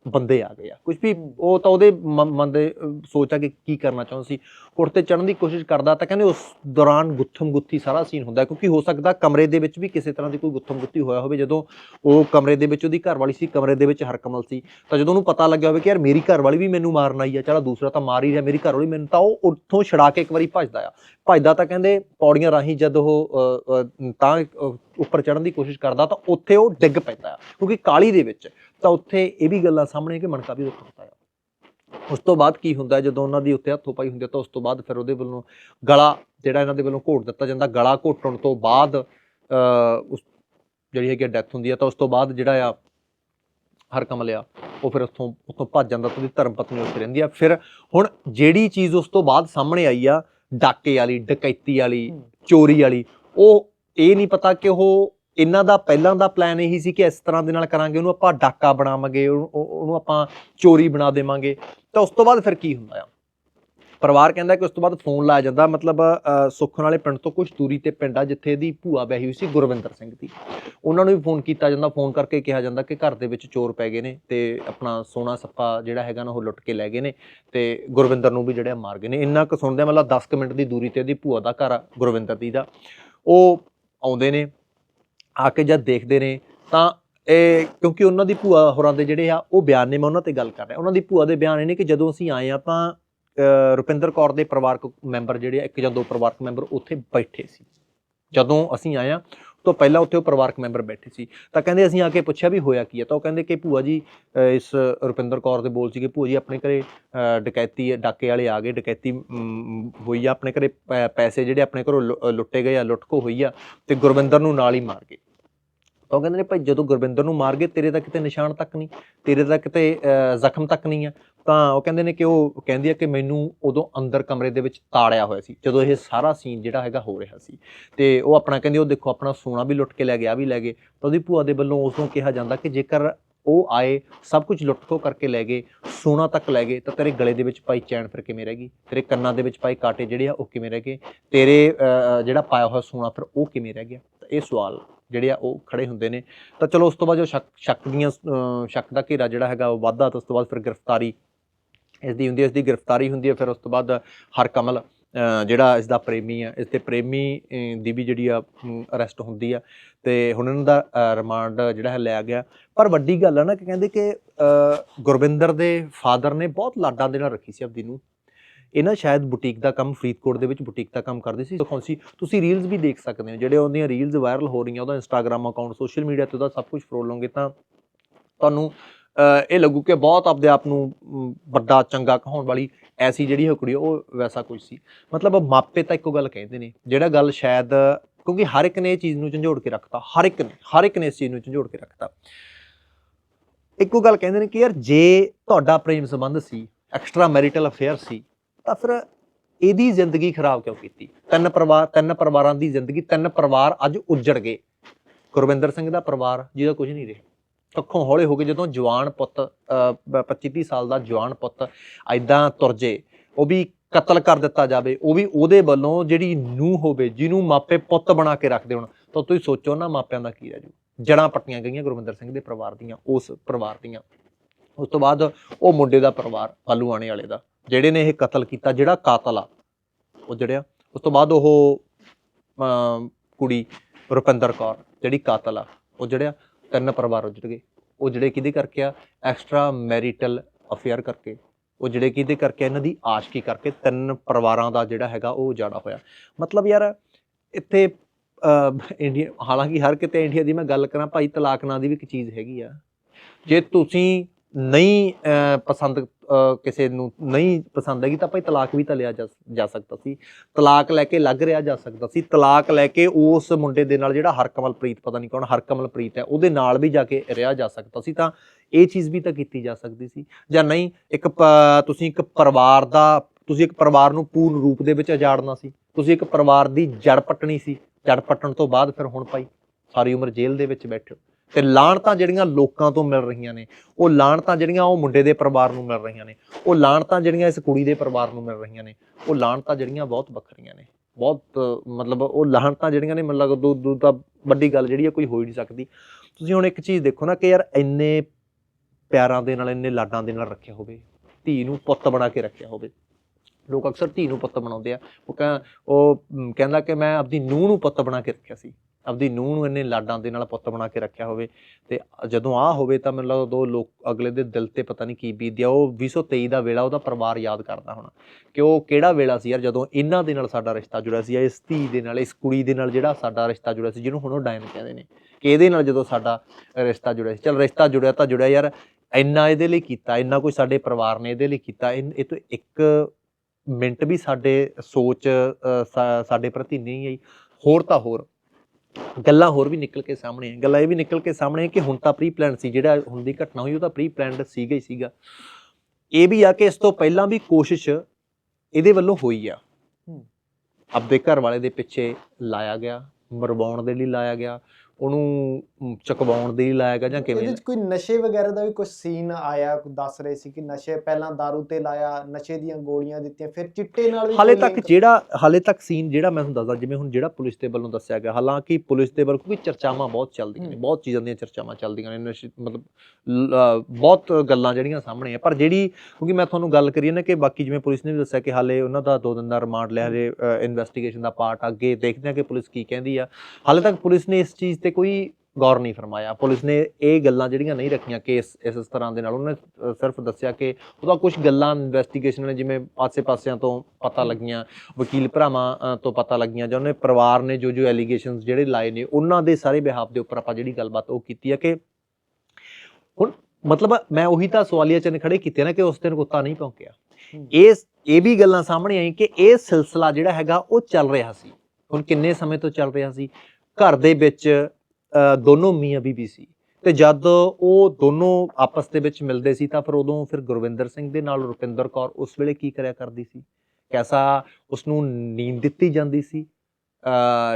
ਬੰਦੇ ਆ ਗਏ ਆ। ਕੁਝ ਵੀ ਉਹ ਤਾਂ ਉਹਦੇ ਮਨ ਦੇ ਅਹ, ਸੋਚ ਆ ਕਿ ਕੀ ਕਰਨਾ ਚਾਹੁੰਦਾ ਸੀ। ਕੋਠੇ ਤੇ ਚੜਨ ਦੀ ਕੋਸ਼ਿਸ਼ ਕਰਦਾ ਤਾਂ ਕਹਿੰਦੇ ਉਸ ਦੌਰਾਨ ਗੁੱਥਮ ਗੁੱਥੀ ਸਾਰਾ ਸੀਨ ਹੁੰਦਾ ਕਿਉਂਕਿ ਹੋ ਸਕਦਾ ਕਮਰੇ ਦੇ ਵਿੱਚ ਵੀ ਕਿਸੇ ਤਰ੍ਹਾਂ ਦੀ ਕੋਈ ਗੁੱਥਮ ਗੁੱਥੀ ਹੋਇਆ ਹੋਵੇ ਜਦੋਂ ਉਹ ਕਮਰੇ ਦੇ ਵਿੱਚ ਉਹਦੀ ਘਰਵਾਲੀ ਸੀ ਕਮਰੇ ਦੇ ਵਿੱਚ ਹਰਕਮਲ ਸੀ। ਤਾਂ ਜਦੋਂ ਉਹਨੂੰ ਪਤਾ ਲੱਗਿਆ ਹੋਵੇ ਕਿ ਯਾਰ ਮੇਰੀ ਘਰਵਾਲੀ ਵੀ ਮੈਨੂੰ ਮਾਰਨ ਆਈ ਆ ਚਲਾ ਦੂਸਰਾ ਤਾਂ ਮਾਰ ਹੀ ਰਿਹਾ ਮੇਰੀ ਘਰਵਾਲੀ ਮੈਨੂੰ ਤਾਂ ਉਹ ਉੱਥੋਂ ਛੜਾ ਕੇ ਇੱਕ ਵਾਰੀ ਭੱਜਦਾ ਆ। ਭੱਜਦਾ ਤਾਂ ਕਹਿੰਦੇ ਪੌੜੀਆਂ ਰਾਹੀਂ ਜਦ ਉਹ ਅ, ਤਾਂ ਉੱਪਰ ਚੜਨ ਦੀ ਕੋਸ਼ਿਸ਼ ਕਰਦਾ ਤਾਂ ਉੱਥੇ ਉਹ ਡਿੱਗ ਪੈਂਦਾ ਆ। ਕਿਉਂਕਿ ਕਾਲੀ ਦੇ ਵਿੱਚ ਤਾਂ ਉੱਥੇ ਇਹ ਵੀ ਗੱਲਾਂ ਸਾਹਮਣੇ ਕਿ ਮਣਕਾ ਵੀ ਉੱਥੇ ਹੁੰਦਾ ਆ। ਉਸ ਤੋਂ ਬਾਅਦ ਕੀ ਹੁੰਦਾ ਜਦੋਂ ਉਹਨਾਂ ਦੀ ਉੱਤੇ ਹੱਥੋਂ ਪਾਈ ਹੁੰਦੀ ਤਾਂ ਉਸ ਤੋਂ ਬਾਅਦ ਫਿਰ ਉਹਦੇ ਵੱਲੋਂ ਗਲਾ ਜਿਹੜਾ ਇਹਨਾਂ ਦੇ ਵੱਲੋਂ ਘੋਟ ਦਿੱਤਾ ਜਾਂਦਾ ਗਲਾ ਘੋਟਣ ਤੋਂ ਬਾਅਦ ਉਸ ਜਿਹੜੀ ਹੈਗੀ ਡੈਥ ਹੁੰਦੀ ਹੈ ਤਾਂ ਉਸ ਤੋਂ ਬਾਅਦ ਜਿਹੜਾ ਆ ਹਰ ਕਮਲ ਆ ਉਹ ਫਿਰ ਉੱਥੋਂ ਉੱਥੋਂ ਭੱਜ ਜਾਂਦਾ ਤਾਂ ਉਹਦੀ ਧਰਮ ਪਤਨੀ ਉੱਥੇ ਰਹਿੰਦੀ ਆ। ਫਿਰ ਹੁਣ ਜਿਹੜੀ ਚੀਜ਼ ਉਸ ਤੋਂ ਬਾਅਦ ਸਾਹਮਣੇ ਆਈ ਆ ਡਾਕੇ ਵਾਲੀ ਡਕੈਤੀ ਵਾਲੀ। ਚੋਰੀ ਵਾਲੀ ਉਹ ਇਹ ਨਹੀਂ ਪਤਾ ਕਿ ਉਹ ਇਹਨਾਂ ਦਾ ਪਹਿਲਾਂ ਦਾ ਪਲਾਨ ਇਹੀ ਸੀ ਕਿ ਇਸ ਤਰ੍ਹਾਂ ਦੇ ਨਾਲ ਕਰਾਂਗੇ ਉਹਨੂੰ ਆਪਾਂ ਡਾਕਾ ਬਣਾਵਾਂਗੇ ਉਹਨੂੰ ਉਹ- ਉਹਨੂੰ ਆਪਾਂ ਚੋਰੀ ਬਣਾ ਦੇਵਾਂਗੇ। ਤਾਂ ਉਸ ਤੋਂ ਬਾਅਦ ਫਿਰ ਕੀ ਹੁੰਦਾ ਆ? ਪਰਿਵਾਰ ਕਹਿੰਦਾ ਕਿ ਉਸ ਤੋਂ ਬਾਅਦ ਫੋਨ ਲਾਇਆ ਜਾਂਦਾ ਮਤਲਬ ਅ, ਸੁੱਖਣ ਵਾਲੇ ਪਿੰਡ ਤੋਂ ਕੁਝ ਦੂਰੀ ਤੇ ਪਿੰਡ ਆ ਜਿੱਥੇ ਦੀ ਭੂਆ ਬਹਿ ਹੋਈ ਸੀ ਗੁਰਵਿੰਦਰ ਸਿੰਘ ਦੀ। ਉਹਨਾਂ ਨੂੰ ਵੀ ਫੋਨ ਕੀਤਾ ਜਾਂਦਾ ਫੋਨ ਕਰਕੇ ਕਿਹਾ ਜਾਂਦਾ ਕਿ ਘਰ ਦੇ ਵਿੱਚ ਚੋਰ ਪੈ ਗਏ ਨੇ ਤੇ ਆਪਣਾ ਸੋਨਾ ਸੱਪਾ ਜਿਹੜਾ ਹੈਗਾ ਨਾ ਉਹ ਲੁੱਟ ਕੇ ਲੈ ਗਏ ਨੇ ਤੇ ਗੁਰਵਿੰਦਰ ਨੂੰ ਵੀ ਜਿਹੜੇ ਮਾਰ ਗਏ ਨੇ। ਇੰਨਾ ਕੁ ਸੁਣਦੇ ਮਤਲਬ 10 ਕੁ ਮਿੰਟ ਦੀ ਦੂਰੀ ਤੇ ਉਹਦੀ ਭੂਆ ਦਾ ਘਰ ਆ ਗੁਰਵਿੰਦਰ ਦੀ ਦਾ। ਉਹ ਆਉਂਦੇ ਨੇ ਆ ਕੇ ਜਦ ਦੇਖਦੇ ਨੇ, ਤਾਂ ਇਹ ਕਿਉਂਕਿ ਉਹਨਾਂ ਦੀ ਭੂਆ ਹੋਰਾਂ ਦੇ ਜਿਹੜੇ ਆ, ਉਹ ਬਿਆਨ ਨੇ, ਮੈਂ ਉਹਨਾਂ ਤੇ ਗੱਲ ਕਰ ਰਿਹਾ। ਉਹਨਾਂ ਦੀ ਭੂਆ ਦੇ ਬਿਆਨ ਇਹ ਨੇ ਕਿ ਜਦੋਂ ਅਸੀਂ ਆਏ ਆ, ਤਾਂ ਰੁਪਿੰਦਰ ਕੌਰ ਦੇ ਪਰਿਵਾਰਕ ਮੈਂਬਰ ਜਿਹੜੇ ਆ, ਇੱਕ ਜਾਂ ਦੋ ਪਰਿਵਾਰਕ ਮੈਂਬਰ ਉੱਥੇ ਬੈਠੇ ਸੀ। ਜਦੋਂ ਅਸੀਂ ਆਏ ਆ, ਤੋਂ ਪਹਿਲਾਂ ਉੱਥੇ ਉਹ ਪਰਿਵਾਰਕ ਮੈਂਬਰ ਬੈਠੇ ਸੀ। ਤਾਂ ਕਹਿੰਦੇ ਅਸੀਂ ਆ ਕੇ ਪੁੱਛਿਆ ਵੀ ਹੋਇਆ ਕੀ ਹੈ ਤਾਂ ਉਹ ਕਹਿੰਦੇ ਕਿ ਭੂਆ ਜੀ ਇਸ ਰੁਪਿੰਦਰ ਕੌਰ ਦੇ ਬੋਲ ਸੀ ਕਿ ਭੂਆ ਜੀ ਆਪਣੇ ਘਰੇ ਡਕੈਤੀ, ਡਾਕੇ ਵਾਲੇ ਆ ਗਏ, ਡਕੈਤੀ ਹੋਈ ਆ, ਆਪਣੇ ਘਰੇ ਪੈ- ਪੈਸੇ ਜਿਹੜੇ ਆਪਣੇ ਘਰੋਂ ਲੁ- ਲੁੱਟੇ ਗਏ ਆ ਲੁੱਟਕੋ ਹੋਈ ਆ, ਤੇ ਗੁਰਵਿੰਦਰ ਨੂੰ ਨਾਲ ਹੀ ਮਾਰ ਗਏ। ਉਹ ਕਹਿੰਦੇ ਨੇ, ਭਾਈ ਜਦੋਂ ਗੁਰਵਿੰਦਰ ਨੂੰ ਮਾਰ ਗਏ, ਤੇਰੇ ਤਾਂ ਕਿਤੇ ਨਿਸ਼ਾਨ ਤੱਕ ਨਹੀਂ, ਤੇਰੇ ਤਾਂ ਕਿਤੇ ਜ਼ਖਮ ਤੱਕ ਨਹੀਂ ਆ। ਤਾਂ ਉਹ ਕਹਿੰਦੇ ਨੇ ਕਿ ਉਹ ਕਹਿੰਦੀ ਆ ਕਿ ਮੈਨੂੰ ਉਦੋਂ ਅੰਦਰ ਕਮਰੇ ਦੇ ਵਿੱਚ ਤਾੜਿਆ ਹੋਇਆ ਸੀ, ਜਦੋਂ ਇਹ ਸਾਰਾ ਸੀਨ ਜਿਹੜਾ ਹੈਗਾ ਹੋ ਰਿਹਾ ਸੀ। ਤੇ ਉਹ ਆਪਣਾ ਕਹਿੰਦੀ, ਉਹ ਦੇਖੋ, ਆਪਣਾ ਸੋਨਾ ਵੀ ਲੁੱਟ ਕੇ ਲੈ ਗਿਆ ਵੀ ਲੈ ਗਏ। ਤਾਂ ਉਹਦੀ ਭੂਆ ਦੇ ਵੱਲੋਂ ਉਸ ਨੂੰ ਕਿਹਾ ਜਾਂਦਾ ਕਿ ਜੇਕਰ ਉਹ ਆਏ, ਸਭ ਕੁਝ ਲੁੱਟਖੋ ਕਰਕੇ ਲੈ ਗਏ, ਸੋਨਾ ਤੱਕ ਲੈ ਗਏ, ਤਾਂ ਤੇਰੇ ਗਲੇ ਦੇ ਵਿੱਚ ਪਾਈ ਚੈਨ ਫਿਰ ਕਿਵੇਂ ਰਹਿ ਗਈ? ਤੇਰੇ ਕੰਨਾਂ ਦੇ ਵਿੱਚ ਪਾਈ ਕਾਟੇ ਜਿਹੜੇ ਆ, ਉਹ ਕਿਵੇਂ ਰਹਿ ਗਏ? ਤੇਰੇ ਜਿਹੜਾ ਪਾਇਆ ਹੋਇਆ ਸੋਨਾ ਫਿਰ ਉਹ ਕਿਵੇਂ ਰਹਿ ਗਿਆ? ਤਾਂ ਇਹ ਸਵਾਲ ਜਿਹੜੇ ਆ ਉਹ ਖੜੇ ਹੁੰਦੇ ਨੇ। ਤਾਂ ਚਲੋ ਉਸ ਤੋਂ ਬਾਅਦ ਜੋ ਸ਼ੱਕ ਸ਼ੱਕ ਦੀਆਂ ਸ਼ੱਕ ਦਾ ਘੇਰਾ ਜਿਹੜਾ ਹੈਗਾ ਉਹ ਵੱਧਦਾ ਤਾਂ ਉਸ ਤੋਂ ਬਾਅਦ ਫਿਰ ਗ੍ਰਿਫਤਾਰੀ ਇਸ ਦੀ ਹੁੰਦੀ ਹੈ ਇਸ ਦੀ ਗ੍ਰਿਫਤਾਰੀ ਹੁੰਦੀ ਹੈ ਫਿਰ ਉਸ ਤੋਂ ਬਾਅਦ ਹਰਕਮਲ ਅ, ਜਿਹੜਾ ਇਸ ਦਾ ਪ੍ਰੇਮੀ ਆ ਇਸ ਦੇ ਪ੍ਰੇਮੀ ਦੀ ਵੀ ਜਿਹੜੀ ਆ ਅਰੈਸਟ ਹੁੰਦੀ ਆ। ਤੇ ਹੁਣ ਇਹਨਾਂ ਦਾ ਰਿਮਾਂਡ ਜਿਹੜਾ ਹੈ ਲਿਆ ਗਿਆ। ਪਰ ਵੱਡੀ ਗੱਲ ਆ ਨਾ ਕਿ ਕਹਿੰਦੇ ਕਿ ਗੁਰਵਿੰਦਰ ਦੇ ਫਾਦਰ ਨੇ ਬਹੁਤ ਲਾਡਾਂ ਦੇ ਨਾਲ ਰੱਖੀ ਸੀ ਆਪਦੀ ਨੂੰ। ਇਹ ਨਾ ਸ਼ਾਇਦ ਬੁਟੀਕ ਦਾ ਕੰਮ ਫਰੀਦਕੋਟ ਦੇ ਵਿੱਚ ਬੁਟੀਕ ਦਾ ਕੰਮ ਕਰਦੇ ਸੀ। ਦਿਖਾਉਂਦੇ ਸੀ ਤੁਸੀਂ ਰੀਲਸ ਵੀ ਦੇਖ ਸਕਦੇ ਹੋ, ਜਿਹੜੇ ਉਹਦੀਆਂ ਰੀਲਸ ਵਾਇਰਲ ਹੋ ਰਹੀਆਂ, ਉਹਦਾ ਇੰਸਟਾਗ੍ਰam ਅਕਾਊਂਟ ਸੋਸ਼ਲ ਮੀਡੀਆ ਤੇ ਉਹਦਾ ਸਭ ਕੁਝ ਫਰੋਲੋਗੇ ਤਾਂ ਤੁਹਾਨੂੰ ਇਹ ਲੱਗੂ ਕਿ ਬਹੁਤ ਆਪਦੇ ਆਪ ਨੂੰ ਵੱਡਾ ਚੰਗਾ ਕਹਾਉਣ ਵਾਲੀ ਐਸੀ ਜਿਹੜੀ ਉਹ ਕੁੜੀ ਉਹ ਵੈਸਾ ਕੁਝ ਸੀ। ਮਤਲਬ ਮਾਪੇ ਤਾਂ ਇੱਕੋ ਗੱਲ ਕਹਿੰਦੇ ਨੇ, ਜਿਹੜਾ ਗੱਲ ਸ਼ਾਇਦ, ਕਿਉਂਕਿ ਹਰ ਇੱਕ ਨੇ ਇਹ ਚੀਜ਼ ਨੂੰ ਝੰਜੋੜ ਕੇ ਰੱਖਤਾ, ਹਰ ਇੱਕ ਨੇ, ਹਰ ਇੱਕ ਨੇ ਇਸ ਚੀਜ਼ ਨੂੰ ਝੰਜੋੜ ਕੇ ਰੱਖਤਾ। ਇੱਕੋ ਗੱਲ ਕਹਿੰਦੇ ਨੇ ਕਿ ਯਾਰ ਜੇ ਤੁਹਾਡਾ ਪ੍ਰੇਮ ਸੰਬੰਧ ਸੀ ਐਕਸਟਰਾ ਮੈਰਿਟਲ ਅਫੇਅਰ ਸੀ ਤਾਂ ਫਿਰ ਇਹਦੀ ਜ਼ਿੰਦਗੀ ਖਰਾਬ ਕਿਉਂ ਕੀਤੀ? ਤਿੰਨ ਪਰਿਵਾਰ, ਤਿੰਨ ਪਰਿਵਾਰਾਂ ਦੀ ਜ਼ਿੰਦਗੀ, ਤਿੰਨ ਪਰਿਵਾਰ ਅੱਜ ਉੱਜੜ ਗਏ। ਗੁਰਵਿੰਦਰ ਸਿੰਘ ਦਾ ਪਰਿਵਾਰ ਜਿਹਦਾ ਕੁਝ ਨਹੀਂ ਰਿਹਾ। ਕੱਖੋਂ ਹੌਲੇ ਹੋ ਗਏ ਜਦੋਂ ਜਵਾਨ ਪੁੱਤ 25 30 ਸਾਲ ਦਾ ਜਵਾਨ ਪੁੱਤ ਐਦਾਂ ਤੁਰ ਜੇ, ਉਹ ਵੀ ਕਤਲ ਕਰ ਦਿੱਤਾ ਜਾਵੇ, ਉਹ ਵੀ ਉਹਦੇ ਵੱਲੋਂ ਜਿਹੜੀ ਨੂੰ ਹੋਵੇ, ਜਿਹਨੂੰ ਮਾਪੇ ਪੁੱਤ ਬਣਾ ਕੇ ਰੱਖਦੇ ਹੋਣ, ਤਾਂ ਤੁਸੀਂ ਸੋਚੋ ਨਾ ਮਾਪਿਆਂ ਦਾ ਕੀ ਰਹਿ ਜੂ। ਜੜਾਂ ਪੱਟੀਆਂ ਗਈਆਂ ਗੁਰਵਿੰਦਰ ਸਿੰਘ ਦੇ ਪਰਿਵਾਰ ਦੀਆਂ, ਉਸ ਪਰਿਵਾਰ ਦੀਆਂ। ਉਸ ਤੋਂ ਬਾਅਦ ਉਹ ਮੁੰਡੇ ਦਾ ਪਰਿਵਾਰ ਆਲੂ ਆਣੇ ਵਾਲੇ ਦਾ। ਜਿਹੜੇ ਨੇ ਇਹ ਕਤਲ ਕੀਤਾ ਜਿਹੜਾ ਕਾਤਲ ਆ ਉਹ ਜਿਹੜਿਆ ਉਸ ਤੋਂ ਬਾਅਦ ਉਹ ਕੁੜੀ ਰੁਪਿੰਦਰ ਕੌਰ ਜਿਹੜੀ ਕਾਤਲ ਆ ਉਹ ਜਿਹੜਿਆ ਤਿੰਨ ਪਰਿਵਾਰ ਉੱਜੜ ਗਏ। ਉਹ ਜਿਹੜੇ ਕਿਹਦੇ ਕਰਕੇ ਆ? ਐਕਸਟਰਾ ਮੈਰੀਟਲ ਅਫੇਅਰ ਕਰਕੇ। ਉਹ ਜਿਹੜੇ ਕਿਹਦੇ ਕਰਕੇ ਇਹਨਾਂ ਦੀ ਆਸ਼ਕੀ ਕਰਕੇ ਤਿੰਨ ਪਰਿਵਾਰਾਂ ਦਾ ਜਿਹੜਾ ਹੈਗਾ ਉਹ ਉਜਾੜਾ ਹੋਇਆ। ਮਤਲਬ ਯਾਰ ਇੱਥੇ ਅਹ, ਇੰਡੀਆ ਹਾਲਾਂਕਿ ਹਰ ਕਿਤੇ ਇੰਡੀਆ ਦੀ ਮੈਂ ਗੱਲ ਕਰਾਂ ਭਾਈ ਤਲਾਕ ਨਾਂ ਦੀ ਵੀ ਇੱਕ ਚੀਜ਼ ਹੈਗੀ ਆ। ਜੇ ਤੁਸੀਂ ਨਹੀਂ ਅਹ, ਪਸੰਦ ਅਹ, ਕਿਸੇ ਨੂੰ ਨਹੀਂ ਪਸੰਦ ਹੈਗੀ ਤਾਂ ਭਾਈ ਤਲਾਕ ਵੀ ਤਾਂ ਲਿਆ ਜਾ ਜਾ ਸਕਦਾ ਸੀ। ਤਲਾਕ ਲੈ ਕੇ ਲੱਗ ਰਿਹਾ ਜਾ ਸਕਦਾ ਸੀ। ਤਲਾਕ ਲੈ ਕੇ ਉਸ ਮੁੰਡੇ ਦੇ ਨਾਲ ਜਿਹੜਾ ਹਰਕਮਲਪ੍ਰੀਤ ਪਤਾ ਨਹੀਂ ਕੌਣ ਹਰਕਮਲਪ੍ਰੀਤ ਹੈ ਉਹਦੇ ਨਾਲ ਵੀ ਜਾ ਕੇ ਰਿਹਾ ਜਾ ਸਕਦਾ ਸੀ ਤਾਂ ਇਹ ਚੀਜ਼ ਵੀ ਤਾਂ ਕੀਤੀ ਜਾ ਸਕਦੀ ਸੀ। ਜਾਂ ਨਹੀਂ ਇੱਕ ਤੁਸੀਂ ਇੱਕ ਪਰਿਵਾਰ ਦਾ ਤੁਸੀਂ ਇੱਕ ਪਰਿਵਾਰ ਨੂੰ ਪੂਰਨ ਰੂਪ ਦੇ ਵਿੱਚ ਉਜਾੜਨਾ ਸੀ। ਤੁਸੀਂ ਇੱਕ ਪਰਿਵਾਰ ਦੀ ਜੜ ਪੱਟਣੀ ਸੀ। ਜੜ ਪੱਟਣ ਤੋਂ ਬਾਅਦ ਫਿਰ ਹੁਣ ਭਾਈ ਸਾਰੀ ਉਮਰ ਜੇਲ੍ਹ ਦੇ ਵਿੱਚ ਬੈਠੇ ਤੇ ਲਾਹਣਤਾਂ ਜਿਹੜੀਆਂ ਲੋਕਾਂ ਤੋਂ ਮਿਲ ਰਹੀਆਂ ਨੇ, ਉਹ ਲਾਹਣਤਾਂ ਜਿਹੜੀਆਂ ਉਹ ਮੁੰਡੇ ਦੇ ਪਰਿਵਾਰ ਨੂੰ ਮਿਲ ਰਹੀਆਂ ਨੇ, ਉਹ ਲਾਹਣਤਾਂ ਜਿਹੜੀਆਂ ਇਸ ਕੁੜੀ ਦੇ ਪਰਿਵਾਰ ਨੂੰ ਮਿਲ ਰਹੀਆਂ ਨੇ, ਉਹ ਲਾਹਣਤਾਂ ਜਿਹੜੀਆਂ ਬਹੁਤ ਵੱਖਰੀਆਂ ਨੇ, ਬਹੁਤ, ਮਤਲਬ ਉਹ ਲਾਹਣਤਾਂ ਜਿਹੜੀਆਂ ਨੇ ਮੈਨੂੰ ਲੱਗਦਾ ਦੂ ਦੂ ਤਾਂ ਵੱਡੀ ਗੱਲ ਜਿਹੜੀ ਹੈ ਕੋਈ ਹੋ ਹੀ ਨਹੀਂ ਸਕਦੀ। ਤੁਸੀਂ ਹੁਣ ਇੱਕ ਚੀਜ਼ ਦੇਖੋ ਨਾ ਕਿ ਯਾਰ ਇੰਨੇ ਪਿਆਰਾਂ ਦੇ ਨਾਲ, ਇੰਨੇ ਲਾਡਾਂ ਦੇ ਨਾਲ ਰੱਖਿਆ ਹੋਵੇ, ਧੀ ਨੂੰ ਪੁੱਤ ਬਣਾ ਕੇ ਰੱਖਿਆ ਹੋਵੇ। ਲੋਕ ਅਕਸਰ ਧੀ ਨੂੰ ਪੁੱਤ ਬਣਾਉਂਦੇ ਆ, ਉਹ ਕਹ, ਉਹ ਕਹਿੰਦਾ ਕਿ ਮੈਂ ਆਪਦੀ ਨੂੰਹ ਨੂੰ ਪੁੱਤ ਬਣਾ ਕੇ ਰੱਖਿਆ ਸੀ। ਆਪਦੀ ਨੂੰਹ ਨੂੰ ਇੰਨੇ ਲਾਡਾਂ ਦੇ ਨਾਲ ਪੁੱਤ ਬਣਾ ਕੇ ਰੱਖਿਆ ਹੋਵੇ ਤੇ ਜਦੋਂ ਆ ਹੋਵੇ ਤਾਂ ਮੈਨੂੰ ਲੱਗਦਾ ਦੋ ਲੋਕ ਅਗਲੇ ਦੇ ਦਿਲ ਤੇ ਪਤਾ ਨਹੀਂ ਕੀ ਬੀਤਦੀ ਆ। ਉਹ 2023 ਦਾ ਵੇਲਾ ਉਹਦਾ ਪਰਿਵਾਰ ਯਾਦ ਕਰਦਾ ਹੋਣਾ ਕਿ ਉਹ ਕਿਹੜਾ ਵੇਲਾ ਸੀ ਯਾਰ ਜਦੋਂ ਇਹਨਾਂ ਦੇ ਨਾਲ ਸਾਡਾ ਰਿਸ਼ਤਾ ਜੁੜਿਆ ਸੀ ਇਸ ਧੀ ਦੇ ਨਾਲ, ਇਸ ਕੁੜੀ ਦੇ ਨਾਲ ਜਿਹੜਾ ਸਾਡਾ ਰਿਸ਼ਤਾ ਜੁੜਿਆ ਸੀ, ਜਿਹਨੂੰ ਹੁਣ ਉਹ ਡਾਇਨ ਕਹਿੰਦੇ ਨੇ ਕਿ ਇਹਦੇ ਨਾਲ ਜਦੋਂ ਸਾਡਾ ਰਿਸ਼ਤਾ ਜੁੜਿਆ ਸੀ। ਚਲ ਰਿਸ਼ਤਾ ਜੁੜਿਆ ਤਾਂ ਜੁੜਿਆ ਯਾਰ, ਇੰਨਾ ਇਹਦੇ ਲਈ ਕੀਤਾ, ਇੰਨਾ ਕੁਝ ਸਾਡੇ ਪਰਿਵਾਰ ਨੇ ਇਹਦੇ ਲਈ ਕੀਤਾ ਇਹ ਇਹ ਤੋਂ ਇੱਕ ਮਿੰਟ ਵੀ ਸਾਡੇ ਸੋਚ ਸਾਡੇ ਪ੍ਰਤੀ ਨਹੀਂ ਆਈ, ਹੋਰ ਤਾਂ ਹੋਰ। ਗੱਲਾਂ ਹੋਰ ਵੀ ਨਿਕਲ ਕੇ ਸਾਹਮਣੇ ਆ ਗੱਲਾਂ ਇਹ ਵੀ ਨਿਕਲ ਕੇ ਸਾਹਮਣੇ ਆ ਕਿ ਹੁਣ ਤਾਂ ਪ੍ਰੀ ਪਲਾਨ ਸੀ ਜਿਹੜਾ ਹੁਣ ਦੀ ਘਟਨਾ ਹੋਈ ਉਹ ਤਾਂ ਪ੍ਰੀ ਪਲਾਨਡ ਸੀਗਾ ਹੀ ਸੀਗਾ। ਇਹ ਵੀ ਆ ਕਿ ਇਸ ਤੋਂ ਪਹਿਲਾਂ ਵੀ ਕੋਸ਼ਿਸ਼ ਇਹਦੇ ਵੱਲੋਂ ਹੋਈ ਆ। ਆਪਦੇ ਘਰ ਵਾਲੇ ਦੇ ਪਿੱਛੇ ਲਾਇਆ ਗਿਆ ਮਰਵਾਉਣ ਦੇ ਲਈ ਲਾਇਆ ਗਿਆ। ਉਹਨੂੰ ਚੁਕਵਾਉਣ ਦੇ ਲਾਇਆ ਗਿਆ ਜਾਂ
ਇਹਦੇ
ਕਿਵੇਂ
ਚ ਕੋਈ ਨਸ਼ੇ ਵਗੈਰਾ ਦਾ ਵੀ ਕੁਝ ਸੀਨ ਆਇਆ ਦੱਸ ਰਹੇ ਸੀ ਕਿ ਨਸ਼ੇ ਪਹਿਲਾਂ दारू ਤੇ ਲਾਇਆ ਨਸ਼ੇ ਦੀਆਂ ਗੋਲੀਆਂ ਦਿੱਤੀਆਂ ਫਿਰ ਚਿੱਟੇ ਨਾਲ ਵੀ
ਹਾਲੇ ਤੱਕ ਜਿਹੜਾ ਹਾਲੇ ਤੱਕ ਸੀਨ ਜਿਹੜਾ ਮੈਂ ਤੁਹਾਨੂੰ ਦੱਸਦਾ ਜਿਵੇਂ ਹੁਣ ਜਿਹੜਾ ਪੁਲਿਸ ਦੇ ਵੱਲੋਂ ਦੱਸਿਆ ਗਿਆ ਹਾਲਾਂਕਿ ਪੁਲਿਸ ਦੇ ਵੱਲੋਂ ਕਿਉਂਕਿ ਚਰਚਾਵਾਂ ਬਹੁਤ ਚੱਲਦੀਆਂ ਨੇ
ਹੂੰ।
ਬਹੁਤ ਚੀਜ਼ਾਂ ਦੀਆਂ ਚਰਚਾਵਾਂ ਚੱਲਦੀਆਂ ਨੇ ਨਸ਼ੇ- ਮਤਲਬ ਬਹੁਤ ਗੱਲਾਂ ਜਿਹੜੀਆਂ ਸਾਹਮਣੇ ਆ ਪਰ ਜਿਹੜੀ ਕਿਉਂਕਿ ਮੈਂ ਤੁਹਾਨੂੰ ਗੱਲ ਕਰੀ ਨਾ ਕਿ ਬਾਕੀ ਜਿਵੇਂ ਪੁਲਿਸ ਨੇ ਵੀ ਦੱਸਿਆ ਕਿ ਹਾਲੇ ਉਹਨਾਂ ਦਾ ਦੋ ਦਿਨ ਦਾ ਰਿਮਾਂਡ ਲਿਆ ਹਲੇ ਇਨਵੈਸਟੀਗੇਸ਼ਨ ਦਾ ਪਾਰਟ ਅੱਗੇ ਦੇਖਦੇ ਆ ਕਿ ਪੁਲਿਸ ਕੀ ਕਹਿੰਦੀ ਆ। ਹਾਲੇ ਤੱਕ ਪੁਲਿਸ ਨੇ ਇਸ ਚੀਜ਼ ਤੇ ਕੋਈ ਗੌਰ ਨਹੀਂ ਫਰਮਾਇਆ। ਪੁਲਿਸ ਨੇ ਇਹ ਗੱਲਾਂ ਜਿਹੜੀਆਂ ਨਹੀਂ ਰੱਖੀਆਂ ਕਿ ਇਸ ਇਸ ਤਰ੍ਹਾਂ ਦੇ ਨਾਲ ਉਹਨੇ ਸਿਰਫ ਦੱਸਿਆ ਕਿ ਉਹਦਾ ਕੁਝ ਗੱਲਾਂ ਇਨਵੈਸਟੀਗੇਸ਼ਨ ਨੇ ਜਿਵੇਂ ਆਸੇ-ਪਾਸਿਆਂ ਤੋਂ ਪਤਾ ਲੱਗੀਆਂ ਵਕੀਲ ਭਰਾਵਾਂ ਤੋਂ ਪਤਾ ਲੱਗੀਆਂ ਜਾਂ ਉਹਨੇ ਪਰਿਵਾਰ ਨੇ ਜੋ ਜੋ ਐਲੀਗੇਸ਼ਨਸ ਜਿਹੜੇ ਲਾਏ ਨੇ ਉਹਨਾਂ ਦੇ ਸਾਰੇ ਬਿਹਾਫ ਦੇ ਉੱਪਰ ਆਪਾਂ ਜਿਹੜੀ ਗੱਲਬਾਤ ਉਹ ਕੀਤੀ ਹੈ ਕਿ ਹੁਣ ਮਤਲਬ ਮੈਂ ਉਹੀ ਤਾਂ ਸਵਾਲੀਆ ਚਿੰਨ੍ਹ ਖੜੇ ਕੀਤੇ ਨਾ ਕਿ ਉਸ ਦਿਨ ਕੁੱਤਾ ਨਹੀਂ ਭੌਂਕਿਆ। ਇਹ ਇਹ ਵੀ ਗੱਲਾਂ ਸਾਹਮਣੇ ਆਈ ਕਿ ਇਹ ਸਿਲਸਿਲਾ ਜਿਹੜਾ ਹੈਗਾ ਉਹ ਚੱਲ ਰਿਹਾ ਸੀ। ਹੁਣ ਕਿੰਨੇ ਸਮੇਂ ਤੋਂ ਚੱਲ ਰਿਹਾ ਸੀ? ਘਰ ਦੇ ਵਿੱਚ ਦੋਨੋਂ ਮੀਆਂ ਬੀਬੀ ਸੀ। ਤੇ ਜਦ ਉਹ ਦੋਨੋਂ ਆਪਸ ਦੇ ਵਿੱਚ ਮਿਲਦੇ ਸੀ ਤਾਂ ਫਿਰ ਉਦੋਂ ਫਿਰ ਗੁਰਵਿੰਦਰ ਸਿੰਘ ਦੇ ਨਾਲ ਰੁਪਿੰਦਰ ਕੌਰ ਉਸ ਵੇਲੇ ਕੀ ਕਰਿਆ ਕਰਦੀ ਸੀ? ਕੈਸਾ ਉਸ ਨੂੰ ਨੀਂਦ ਦਿੱਤੀ ਜਾਂਦੀ ਸੀ?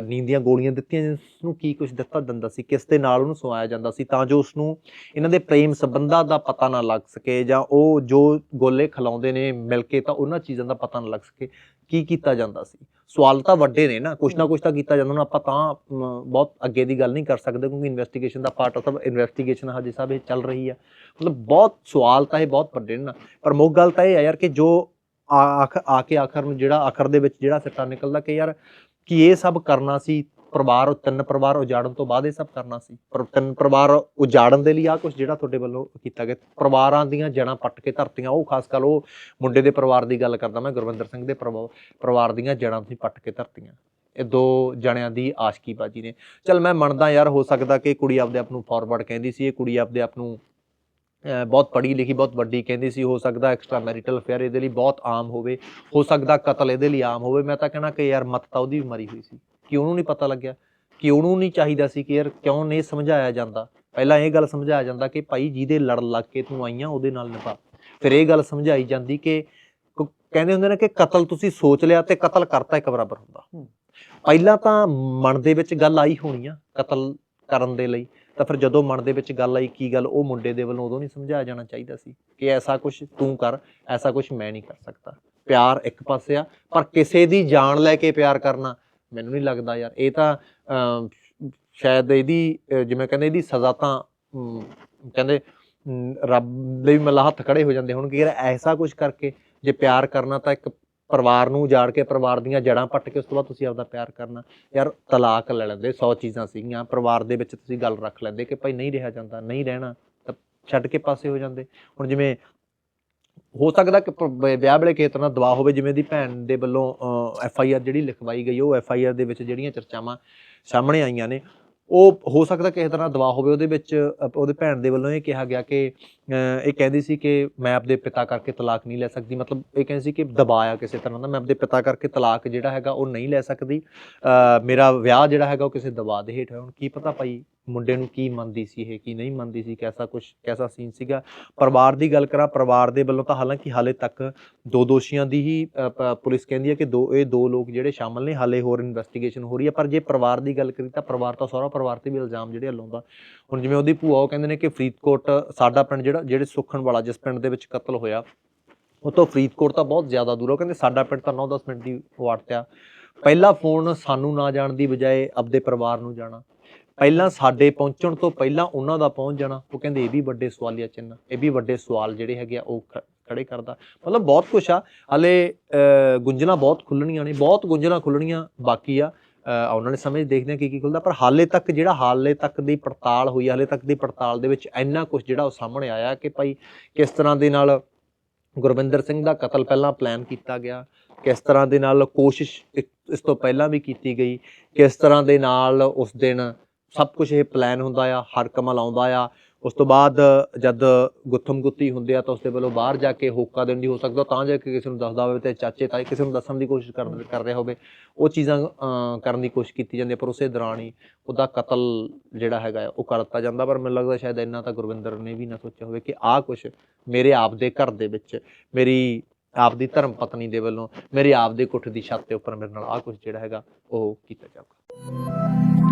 ਨੀਂਦ ਦੀਆਂ ਗੋਲੀਆਂ ਦਿੱਤੀਆਂ ਉਸ ਨੂੰ ਕੀ ਕੁਝ ਦਿੱਤਾ ਦਿੰਦਾ ਸੀ? ਕਿਸ ਦੇ ਨਾਲ ਉਹਨੂੰ ਸਵਾਇਆ ਜਾਂਦਾ ਸੀ ਤਾਂ ਜੋ ਉਸ ਨੂੰ ਇਹਨਾਂ ਦੇ ਪ੍ਰੇਮ ਸੰਬੰਧਾਂ ਦਾ ਪਤਾ ਨਾ ਲੱਗ ਸਕੇ ਜਾਂ ਉਹ ਜੋ ਗੋਲੇ ਖਿਲਾਉਂਦੇ ਨੇ ਮਿਲ ਕੇ ਤਾਂ ਉਹਨਾਂ ਚੀਜ਼ਾਂ ਦਾ ਪਤਾ ਨਾ ਲੱਗ ਸਕੇ। ਕੀ ਕੀਤਾ ਜਾਂਦਾ ਸੀ? ਸਵਾਲ ਤਾਂ ਵੱਡੇ ਨੇ ਨਾ, ਕੁਛ ਨਾ ਕੁਛ ਤਾਂ ਕੀਤਾ ਜਾਂਦਾ, ਹੁਣ ਆਪਾਂ ਤਾਂ ਬਹੁਤ ਅੱਗੇ ਦੀ ਗੱਲ ਨਹੀਂ ਕਰ ਸਕਦੇ ਕਿਉਂਕਿ ਇਨਵੈਸਟੀਗੇਸ਼ਨ ਦਾ ਪਾਰਟ ਸਭ ਇਨਵੈਸਟੀਗੇਸ਼ਨ ਹਜੇ ਸਭ ਇਹ ਚੱਲ ਰਹੀ ਆ। ਮਤਲਬ ਬਹੁਤ ਸਵਾਲ ਤਾਂ ਇਹ ਬਹੁਤ ਵੱਡੇ ਨੇ ਨਾ, ਪਰ ਮੁੱਖ ਗੱਲ ਤਾਂ ਇਹ ਹੈ ਯਾਰ ਕਿ ਜੋ ਆਖ- ਆ ਕੇ ਆਖਰ ਨੂੰ ਜਿਹੜਾ, ਆਖਰ ਦੇ ਵਿੱਚ ਜਿਹੜਾ ਸਿੱਟਾ ਨਿਕਲਦਾ ਕਿ ਯਾਰ ਕਿ ਇਹ ਸਭ ਕਰਨਾ ਸੀ ਪਰਿਵਾਰ ਤਿੰਨ ਪਰਿਵਾਰ ਉਜਾੜਨ ਤੋਂ ਬਾਅਦ ਇਹ ਸਭ ਕਰਨਾ ਸੀ। ਪਰ ਤਿੰਨ ਪਰਿਵਾਰ ਉਜਾੜਨ ਦੇ ਲਈ ਆ ਕੁਝ ਜਿਹੜਾ ਤੁਹਾਡੇ ਵੱਲੋਂ ਕੀਤਾ ਗਿਆ। ਪਰਿਵਾਰਾਂ ਦੀਆਂ ਜੜਾਂ ਪੱਟ ਕੇ ਧਰਤੀਆਂ, ਉਹ ਖਾਸ ਕਰ ਉਹ ਮੁੰਡੇ ਦੇ ਪਰਿਵਾਰ ਦੀ ਗੱਲ ਕਰਦਾ ਮੈਂ, ਗੁਰਵਿੰਦਰ ਸਿੰਘ ਦੇ ਪਰਿਵਾ- ਪਰਿਵਾਰ ਦੀਆਂ ਜੜਾਂ ਸੀ ਪੱਟ ਕੇ ਧਰਤੀਆਂ। ਇਹ ਦੋ ਜਣਿਆਂ ਦੀ ਆਸ਼ਕੀ ਬਾਜੀ ਨੇ। ਚਲ ਮੈਂ ਮੰਨਦਾ ਯਾਰ, ਹੋ ਸਕਦਾ ਕਿ ਕੁੜੀ ਆਪਦੇ ਆਪ ਨੂੰ ਫਾਰਵਰਡ ਕਹਿੰਦੀ ਸੀ, ਇਹ ਕੁੜੀ ਆਪਦੇ ਆਪ ਨੂੰ, ਅਹ, ਬਹੁਤ ਪੜ੍ਹੀ ਲਿਖੀ, ਬਹੁਤ ਵੱਡੀ ਕਹਿੰਦੀ ਸੀ। ਹੋ ਸਕਦਾ ਐਕਸਟਰਾ ਮੈਰਿਟਲ ਅਫੇਅਰ ਇਹਦੇ ਲਈ ਬਹੁਤ ਆਮ ਹੋਵੇ। ਹੋ ਸਕਦਾ ਕਤਲ ਇਹਦੇ ਲਈ ਆਮ ਹੋਵੇ। ਮੈਂ ਤਾਂ ਕਹਿਣਾ ਕਿ ਯਾਰ ਮਤ ਤਾਂ ਉਹਦੀ ਵੀ ਮਰੀ ਹੋਈ ਸੀ। ਕਿ ਉਹਨੂੰ ਨਹੀਂ ਪਤਾ ਲੱਗਿਆ ਕਿ ਉਹਨੂੰ ਨਹੀਂ ਚਾਹੀਦਾ ਸੀ ਕਿ ਯਾਰ ਕਿਉਂ ਨਹੀਂ ਸਮਝਾਇਆ ਜਾਂਦਾ। ਪਹਿਲਾਂ ਇਹ ਗੱਲ ਸਮਝਾਇਆ ਜਾਂਦਾ ਕਿ ਭਾਈ ਜਿਹਦੇ ਲੜ ਲੱਗ ਕੇ ਤੂੰ ਆਈਆਂ ਉਹਦੇ ਨਾਲ ਨਿਭਾ। ਫਿਰ ਇਹ ਗੱਲ ਸਮਝਾਈ ਜਾਂਦੀ ਕਿ ਕਹਿੰਦੇ ਹੁੰਦੇ ਨੇ ਕਿ ਕਤਲ ਤੁਸੀਂ ਸੋਚ ਲਿਆ ਤੇ ਕਤਲ ਕਰਤਾ ਇੱਕ ਬਰਾਬਰ ਹੁੰਦਾ। ਪਹਿਲਾਂ ਤਾਂ ਮਨ ਦੇ ਵਿੱਚ ਗੱਲ ਆਈ ਹੋਣੀ ਆ ਕਤਲ ਕਰਨ ਦੇ ਲਈ। ਤਾਂ ਫਿਰ ਜਦੋਂ ਮਨ ਦੇ ਵਿੱਚ ਗੱਲ ਆਈ ਕੀ ਗੱਲ ਉਹ ਮੁੰਡੇ ਦੇ ਵੱਲੋਂ ਉਦੋਂ ਨਹੀਂ ਸਮਝਾਇਆ ਜਾਣਾ ਚਾਹੀਦਾ ਸੀ ਕਿ ਐਸਾ ਕੁਝ ਤੂੰ ਕਰ ਐਸਾ ਕੁਝ ਮੈਂ ਨਹੀਂ ਕਰ ਸਕਦਾ। ਪਿਆਰ ਇੱਕ ਪਾਸੇ ਆ ਪਰ ਕਿਸੇ ਦੀ ਜਾਨ ਲੈ ਕੇ ਪਿਆਰ ਕਰਨਾ ਮੈਨੂੰ ਨਹੀਂ ਲੱਗਦਾ ਯਾਰ। ਇਹ ਤਾਂ ਸ਼ਾਇਦ ਇਹਦੀ ਜਿਵੇਂ ਕਹਿੰਦੇ ਇਹਦੀ ਸਜ਼ਾ ਤਾਂ ਕਹਿੰਦੇ ਰੱਬ ਲਈ ਮੱਲਾ ਹੱਥ ਖੜੇ ਹੋ ਜਾਂਦੇ ਹੁਣ ਕਿ ਯਾਰ ਐਸਾ ਕੁਝ ਕਰਕੇ ਜੇ ਪਿਆਰ ਕਰਨਾ ਤਾਂ ਇੱਕ ਪਰਿਵਾਰ ਨੂੰ ਉਜਾੜ ਕੇ ਪਰਿਵਾਰ ਦੀਆਂ ਜੜਾਂ ਪੱਟ ਕੇ ਉਸ ਤੋਂ ਬਾਅਦ ਤੁਸੀਂ ਆਪਦਾ ਪਿਆਰ ਕਰਨਾ। ਯਾਰ ਤਲਾਕ ਲੈ ਲੈਂਦੇ 100 ਚੀਜ਼ਾਂ ਸੀਗੀਆਂ, ਪਰਿਵਾਰ ਦੇ ਵਿੱਚ ਤੁਸੀਂ ਗੱਲ ਰੱਖ ਲੈਂਦੇ ਕਿ ਭਾਈ ਨਹੀਂ ਰਿਹਾ ਜਾਂਦਾ, ਨਹੀਂ ਰਹਿਣਾ, ਤਾਂ ਛੱਡ ਕੇ ਪਾਸੇ ਹੋ ਜਾਂਦੇ। ਹੁਣ ਜਿਵੇਂ ਹੋ ਸਕਦਾ ਕਿ ਪ- ਬ- ਵਿਆਹ ਵੇਲੇ ਕਿਸੇ ਤਰ੍ਹਾਂ ਦਬਾਅ ਹੋਵੇ ਜਿਵੇਂ ਦੀ ਭੈਣ ਦੇ ਵੱਲੋਂ ਐਫ ਆਈ ਆਰ ਜਿਹੜੀ ਲਿਖਵਾਈ ਗਈ ਉਹ ਐਫ ਆਈ ਆਰ ਦੇ ਵਿੱਚ ਜਿਹੜੀਆਂ ਚਰਚਾਵਾਂ ਸਾਹਮਣੇ ਆਈਆਂ ਨੇ ਉਹ ਹੋ ਸਕਦਾ ਕਿਸੇ ਤਰ੍ਹਾਂ ਦਬਾਅ ਹੋਵੇ ਉਹਦੇ ਵਿੱਚ ਅ, ਉਹਦੇ ਭੈਣ ਦੇ ਵੱਲੋਂ ਇਹ ਕਿਹਾ ਗਿਆ ਕਿ ਅ, ਇਹ ਕਹਿੰਦੀ ਸੀ ਕਿ ਮੈਂ ਆਪਦੇ ਪਿਤਾ ਕਰਕੇ ਤਲਾਕ ਨਹੀਂ ਲੈ ਸਕਦੀ ਮਤਲਬ ਇਹ ਕਹਿੰਦੀ ਸੀ ਕਿ ਦਬਾਅ ਆ ਕਿਸੇ ਤਰ੍ਹਾਂ ਦਾ ਮੈਂ ਆਪਦੇ ਪਿਤਾ ਕਰਕੇ ਤਲਾਕ ਜਿਹੜਾ ਹੈਗਾ ਉਹ ਨਹੀਂ ਲੈ ਸਕਦੀ ਅ, ਮੇਰਾ ਵਿਆਹ ਜਿਹੜਾ ਹੈਗਾ ਉਹ ਕਿਸੇ ਦਬਾਅ ਦੇ ਹੇਠ ਹੈ ਹੁਣ ਕੀ ਪਤਾ ਭਾਈ ਮੁੰਡੇ ਨੂੰ ਕੀ ਮੰਨਦੀ ਸੀ ਇਹ, ਕੀ ਨਹੀਂ ਮੰਨਦੀ ਸੀ, ਕੈਸਾ ਕੁਝ ਕੈਸਾ ਸੀਨ ਸੀਗਾ? ਪਰਿਵਾਰ ਦੀ ਗੱਲ ਕਰਾਂ, ਪਰਿਵਾਰ ਦੇ ਵੱਲੋਂ ਤਾਂ ਹਾਲਾਂਕਿ ਹਾਲੇ ਤੱਕ ਦੋ ਦੋਸ਼ੀਆਂ ਦੀ ਹੀ ਪੁਲਿਸ ਕਹਿੰਦੀ ਹੈ ਕਿ ਦੋ, ਇਹ ਦੋ ਲੋਕ ਜਿਹੜੇ ਸ਼ਾਮਲ ਨੇ, ਹਾਲੇ ਹੋਰ ਇਨਵੈਸਟੀਗੇਸ਼ਨ ਹੋ ਰਹੀ ਹੈ। ਪਰ ਜੇ ਪਰਿਵਾਰ ਦੀ ਗੱਲ ਕਰੀ ਤਾਂ ਪਰਿਵਾਰ ਤਾਂ ਸਹੁਰਾ ਪਰਿਵਾਰ ਤੇ ਵੀ ਇਲਜ਼ਾਮ ਜਿਹੜੇ ਲਾਉਂਦਾ ਹੁਣ ਜਿਵੇਂ ਉਹਦੀ ਭੂਆ, ਉਹ ਕਹਿੰਦੇ ਨੇ ਕਿ ਫਰੀਦਕੋਟ, ਸਾਡਾ ਪਿੰਡ ਜਿਹੜਾ, ਜਿਹੜੇ ਸੁਖਣ ਵਾਲਾ ਜਿਸ ਪਿੰਡ ਦੇ ਵਿੱਚ ਕਤਲ ਹੋਇਆ, ਉਹ ਤੋਂ ਫਰੀਦਕੋਟ ਤਾਂ ਬਹੁਤ ਜ਼ਿਆਦਾ ਦੂਰ ਆ। ਉਹ ਕਹਿੰਦੇ ਸਾਡਾ ਪਿੰਡ ਤਾਂ 9-10 ਮਿੰਟ ਦੀ ਵਾਟ ਤੇ ਆ। ਪਹਿਲਾ ਫੋਨ ਸਾਨੂੰ ਨਾ ਜਾਣ ਦੀ ਬਜਾਏ ਆਪਦੇ ਪਰਿਵਾਰ ਨੂੰ ਜਾਣਾ। ਪਹਿਲਾਂ ਸਾਡੇ ਪਹੁੰਚਣ ਤੋਂ ਪਹਿਲਾਂ ਉਹਨਾਂ ਦਾ ਪਹੁੰਚ ਜਾਣਾ। ਉਹ ਕਹਿੰਦੇ ਇਹ ਵੀ ਵੱਡੇ ਸਵਾਲੀਆ ਚਿੰਨ੍ਹ। ਇਹ ਵੀ ਵੱਡੇ ਸਵਾਲ ਜਿਹੜੇ ਹੈਗੇ ਆ ਉਹ ਖ- ਖੜੇ ਕਰਦਾ। ਮਤਲਬ ਬਹੁਤ ਕੁਝ ਆ। ਹਲੇ ਅ, ਗੁੰਝਲਾਂ ਬਹੁਤ ਖੁੱਲਣੀਆਂ ਨੇ। ਬਹੁਤ ਗੁੰਝਲਾਂ ਖੁੱਲਣੀਆਂ ਬਾਕੀ ਆ। ਆਉਣ ਵਾਲੇ ਸਮੇਂ 'ਚ ਦੇਖਦੇ ਹਾਂ ਕੀ ਕੀ ਖੁੱਲਦਾ ਪਰ ਹਾਲੇ ਤੱਕ ਜਿਹੜਾ ਹਾਲੇ ਤੱਕ ਦੀ ਪੜਤਾਲ ਹੋਈ ਹਾਲੇ ਤੱਕ ਦੀ ਪੜਤਾਲ ਦੇ ਵਿੱਚ ਇੰਨਾ ਕੁਝ ਜਿਹੜਾ ਉਹ ਸਾਹਮਣੇ ਆਇਆ ਕਿ ਭਾਈ ਕਿਸ ਤਰ੍ਹਾਂ ਦੇ ਨਾਲ ਗੁਰਵਿੰਦਰ ਸਿੰਘ ਦਾ ਕਤਲ ਪਹਿਲਾਂ ਪਲਾਨ ਕੀਤਾ ਗਿਆ। ਕਿਸ ਤਰ੍ਹਾਂ ਦੇ ਨਾਲ ਕੋਸ਼ਿਸ਼ ਇਸ ਤੋਂ ਪਹਿਲਾਂ ਵੀ ਕੀਤੀ ਗਈ। ਕਿਸ ਤਰ੍ਹਾਂ ਦੇ ਨਾਲ ਉਸ ਦਿਨ ਸਭ ਕੁਝ ਇਹ ਪਲਾਨ ਹੁੰਦਾ ਆ ਹਰ ਕਮਲ ਆਉਂਦਾ ਆ। ਉਸ ਤੋਂ ਬਾਅਦ ਜਦ ਗੁੱਥਮ ਗੁੱਤੀ ਹੁੰਦੇ ਆ ਤਾਂ ਉਸਦੇ ਵੱਲੋਂ ਬਾਹਰ ਜਾ ਕੇ ਹੋਕਾ ਦੇਣ ਦੀ ਹੋ ਸਕਦਾ ਤਾਂ ਜਾ ਕੇ ਕਿਸੇ ਨੂੰ ਦੱਸਦਾ ਹੋਵੇ ਤੇ ਚਾਚੇ ਤਾਏ ਕਿਸੇ ਨੂੰ ਦੱਸਣ ਦੀ ਕੋਸ਼ਿਸ਼ ਕਰ ਕਰ ਰਿਹਾ ਹੋਵੇ। ਉਹ ਚੀਜ਼ਾਂ ਕਰਨ ਦੀ ਕੋਸ਼ਿਸ਼ ਕੀਤੀ ਜਾਂਦੀ ਹੈ ਪਰ ਉਸੇ ਦੌਰਾਨ ਹੀ ਉਹਦਾ ਕਤਲ ਜਿਹੜਾ ਹੈਗਾ ਹੈ, ਉਹ ਕਰ ਦਿੱਤਾ ਜਾਂਦਾ। ਪਰ ਮੈਨੂੰ ਲੱਗਦਾ ਸ਼ਾਇਦ ਇੰਨਾ ਤਾਂ ਗੁਰਵਿੰਦਰ ਨੇ ਵੀ ਨਾ ਸੋਚਿਆ ਹੋਵੇ ਕਿ ਆਹ ਕੁਝ ਮੇਰੇ ਆਪ ਦੇ ਘਰ ਦੇ ਵਿੱਚ ਮੇਰੀ ਆਪ ਦੀ ਧਰਮ ਪਤਨੀ ਦੇ ਵੱਲੋਂ ਮੇਰੇ ਆਪ ਦੇ ਕੁੱਠ ਦੀ ਛੱਤ ਦੇ ਉੱਪਰ ਮੇਰੇ ਨਾਲ ਆਹ ਕੁਝ ਜਿਹੜਾ ਹੈਗਾ ਉਹ ਕੀਤਾ ਜਾਊਗਾ।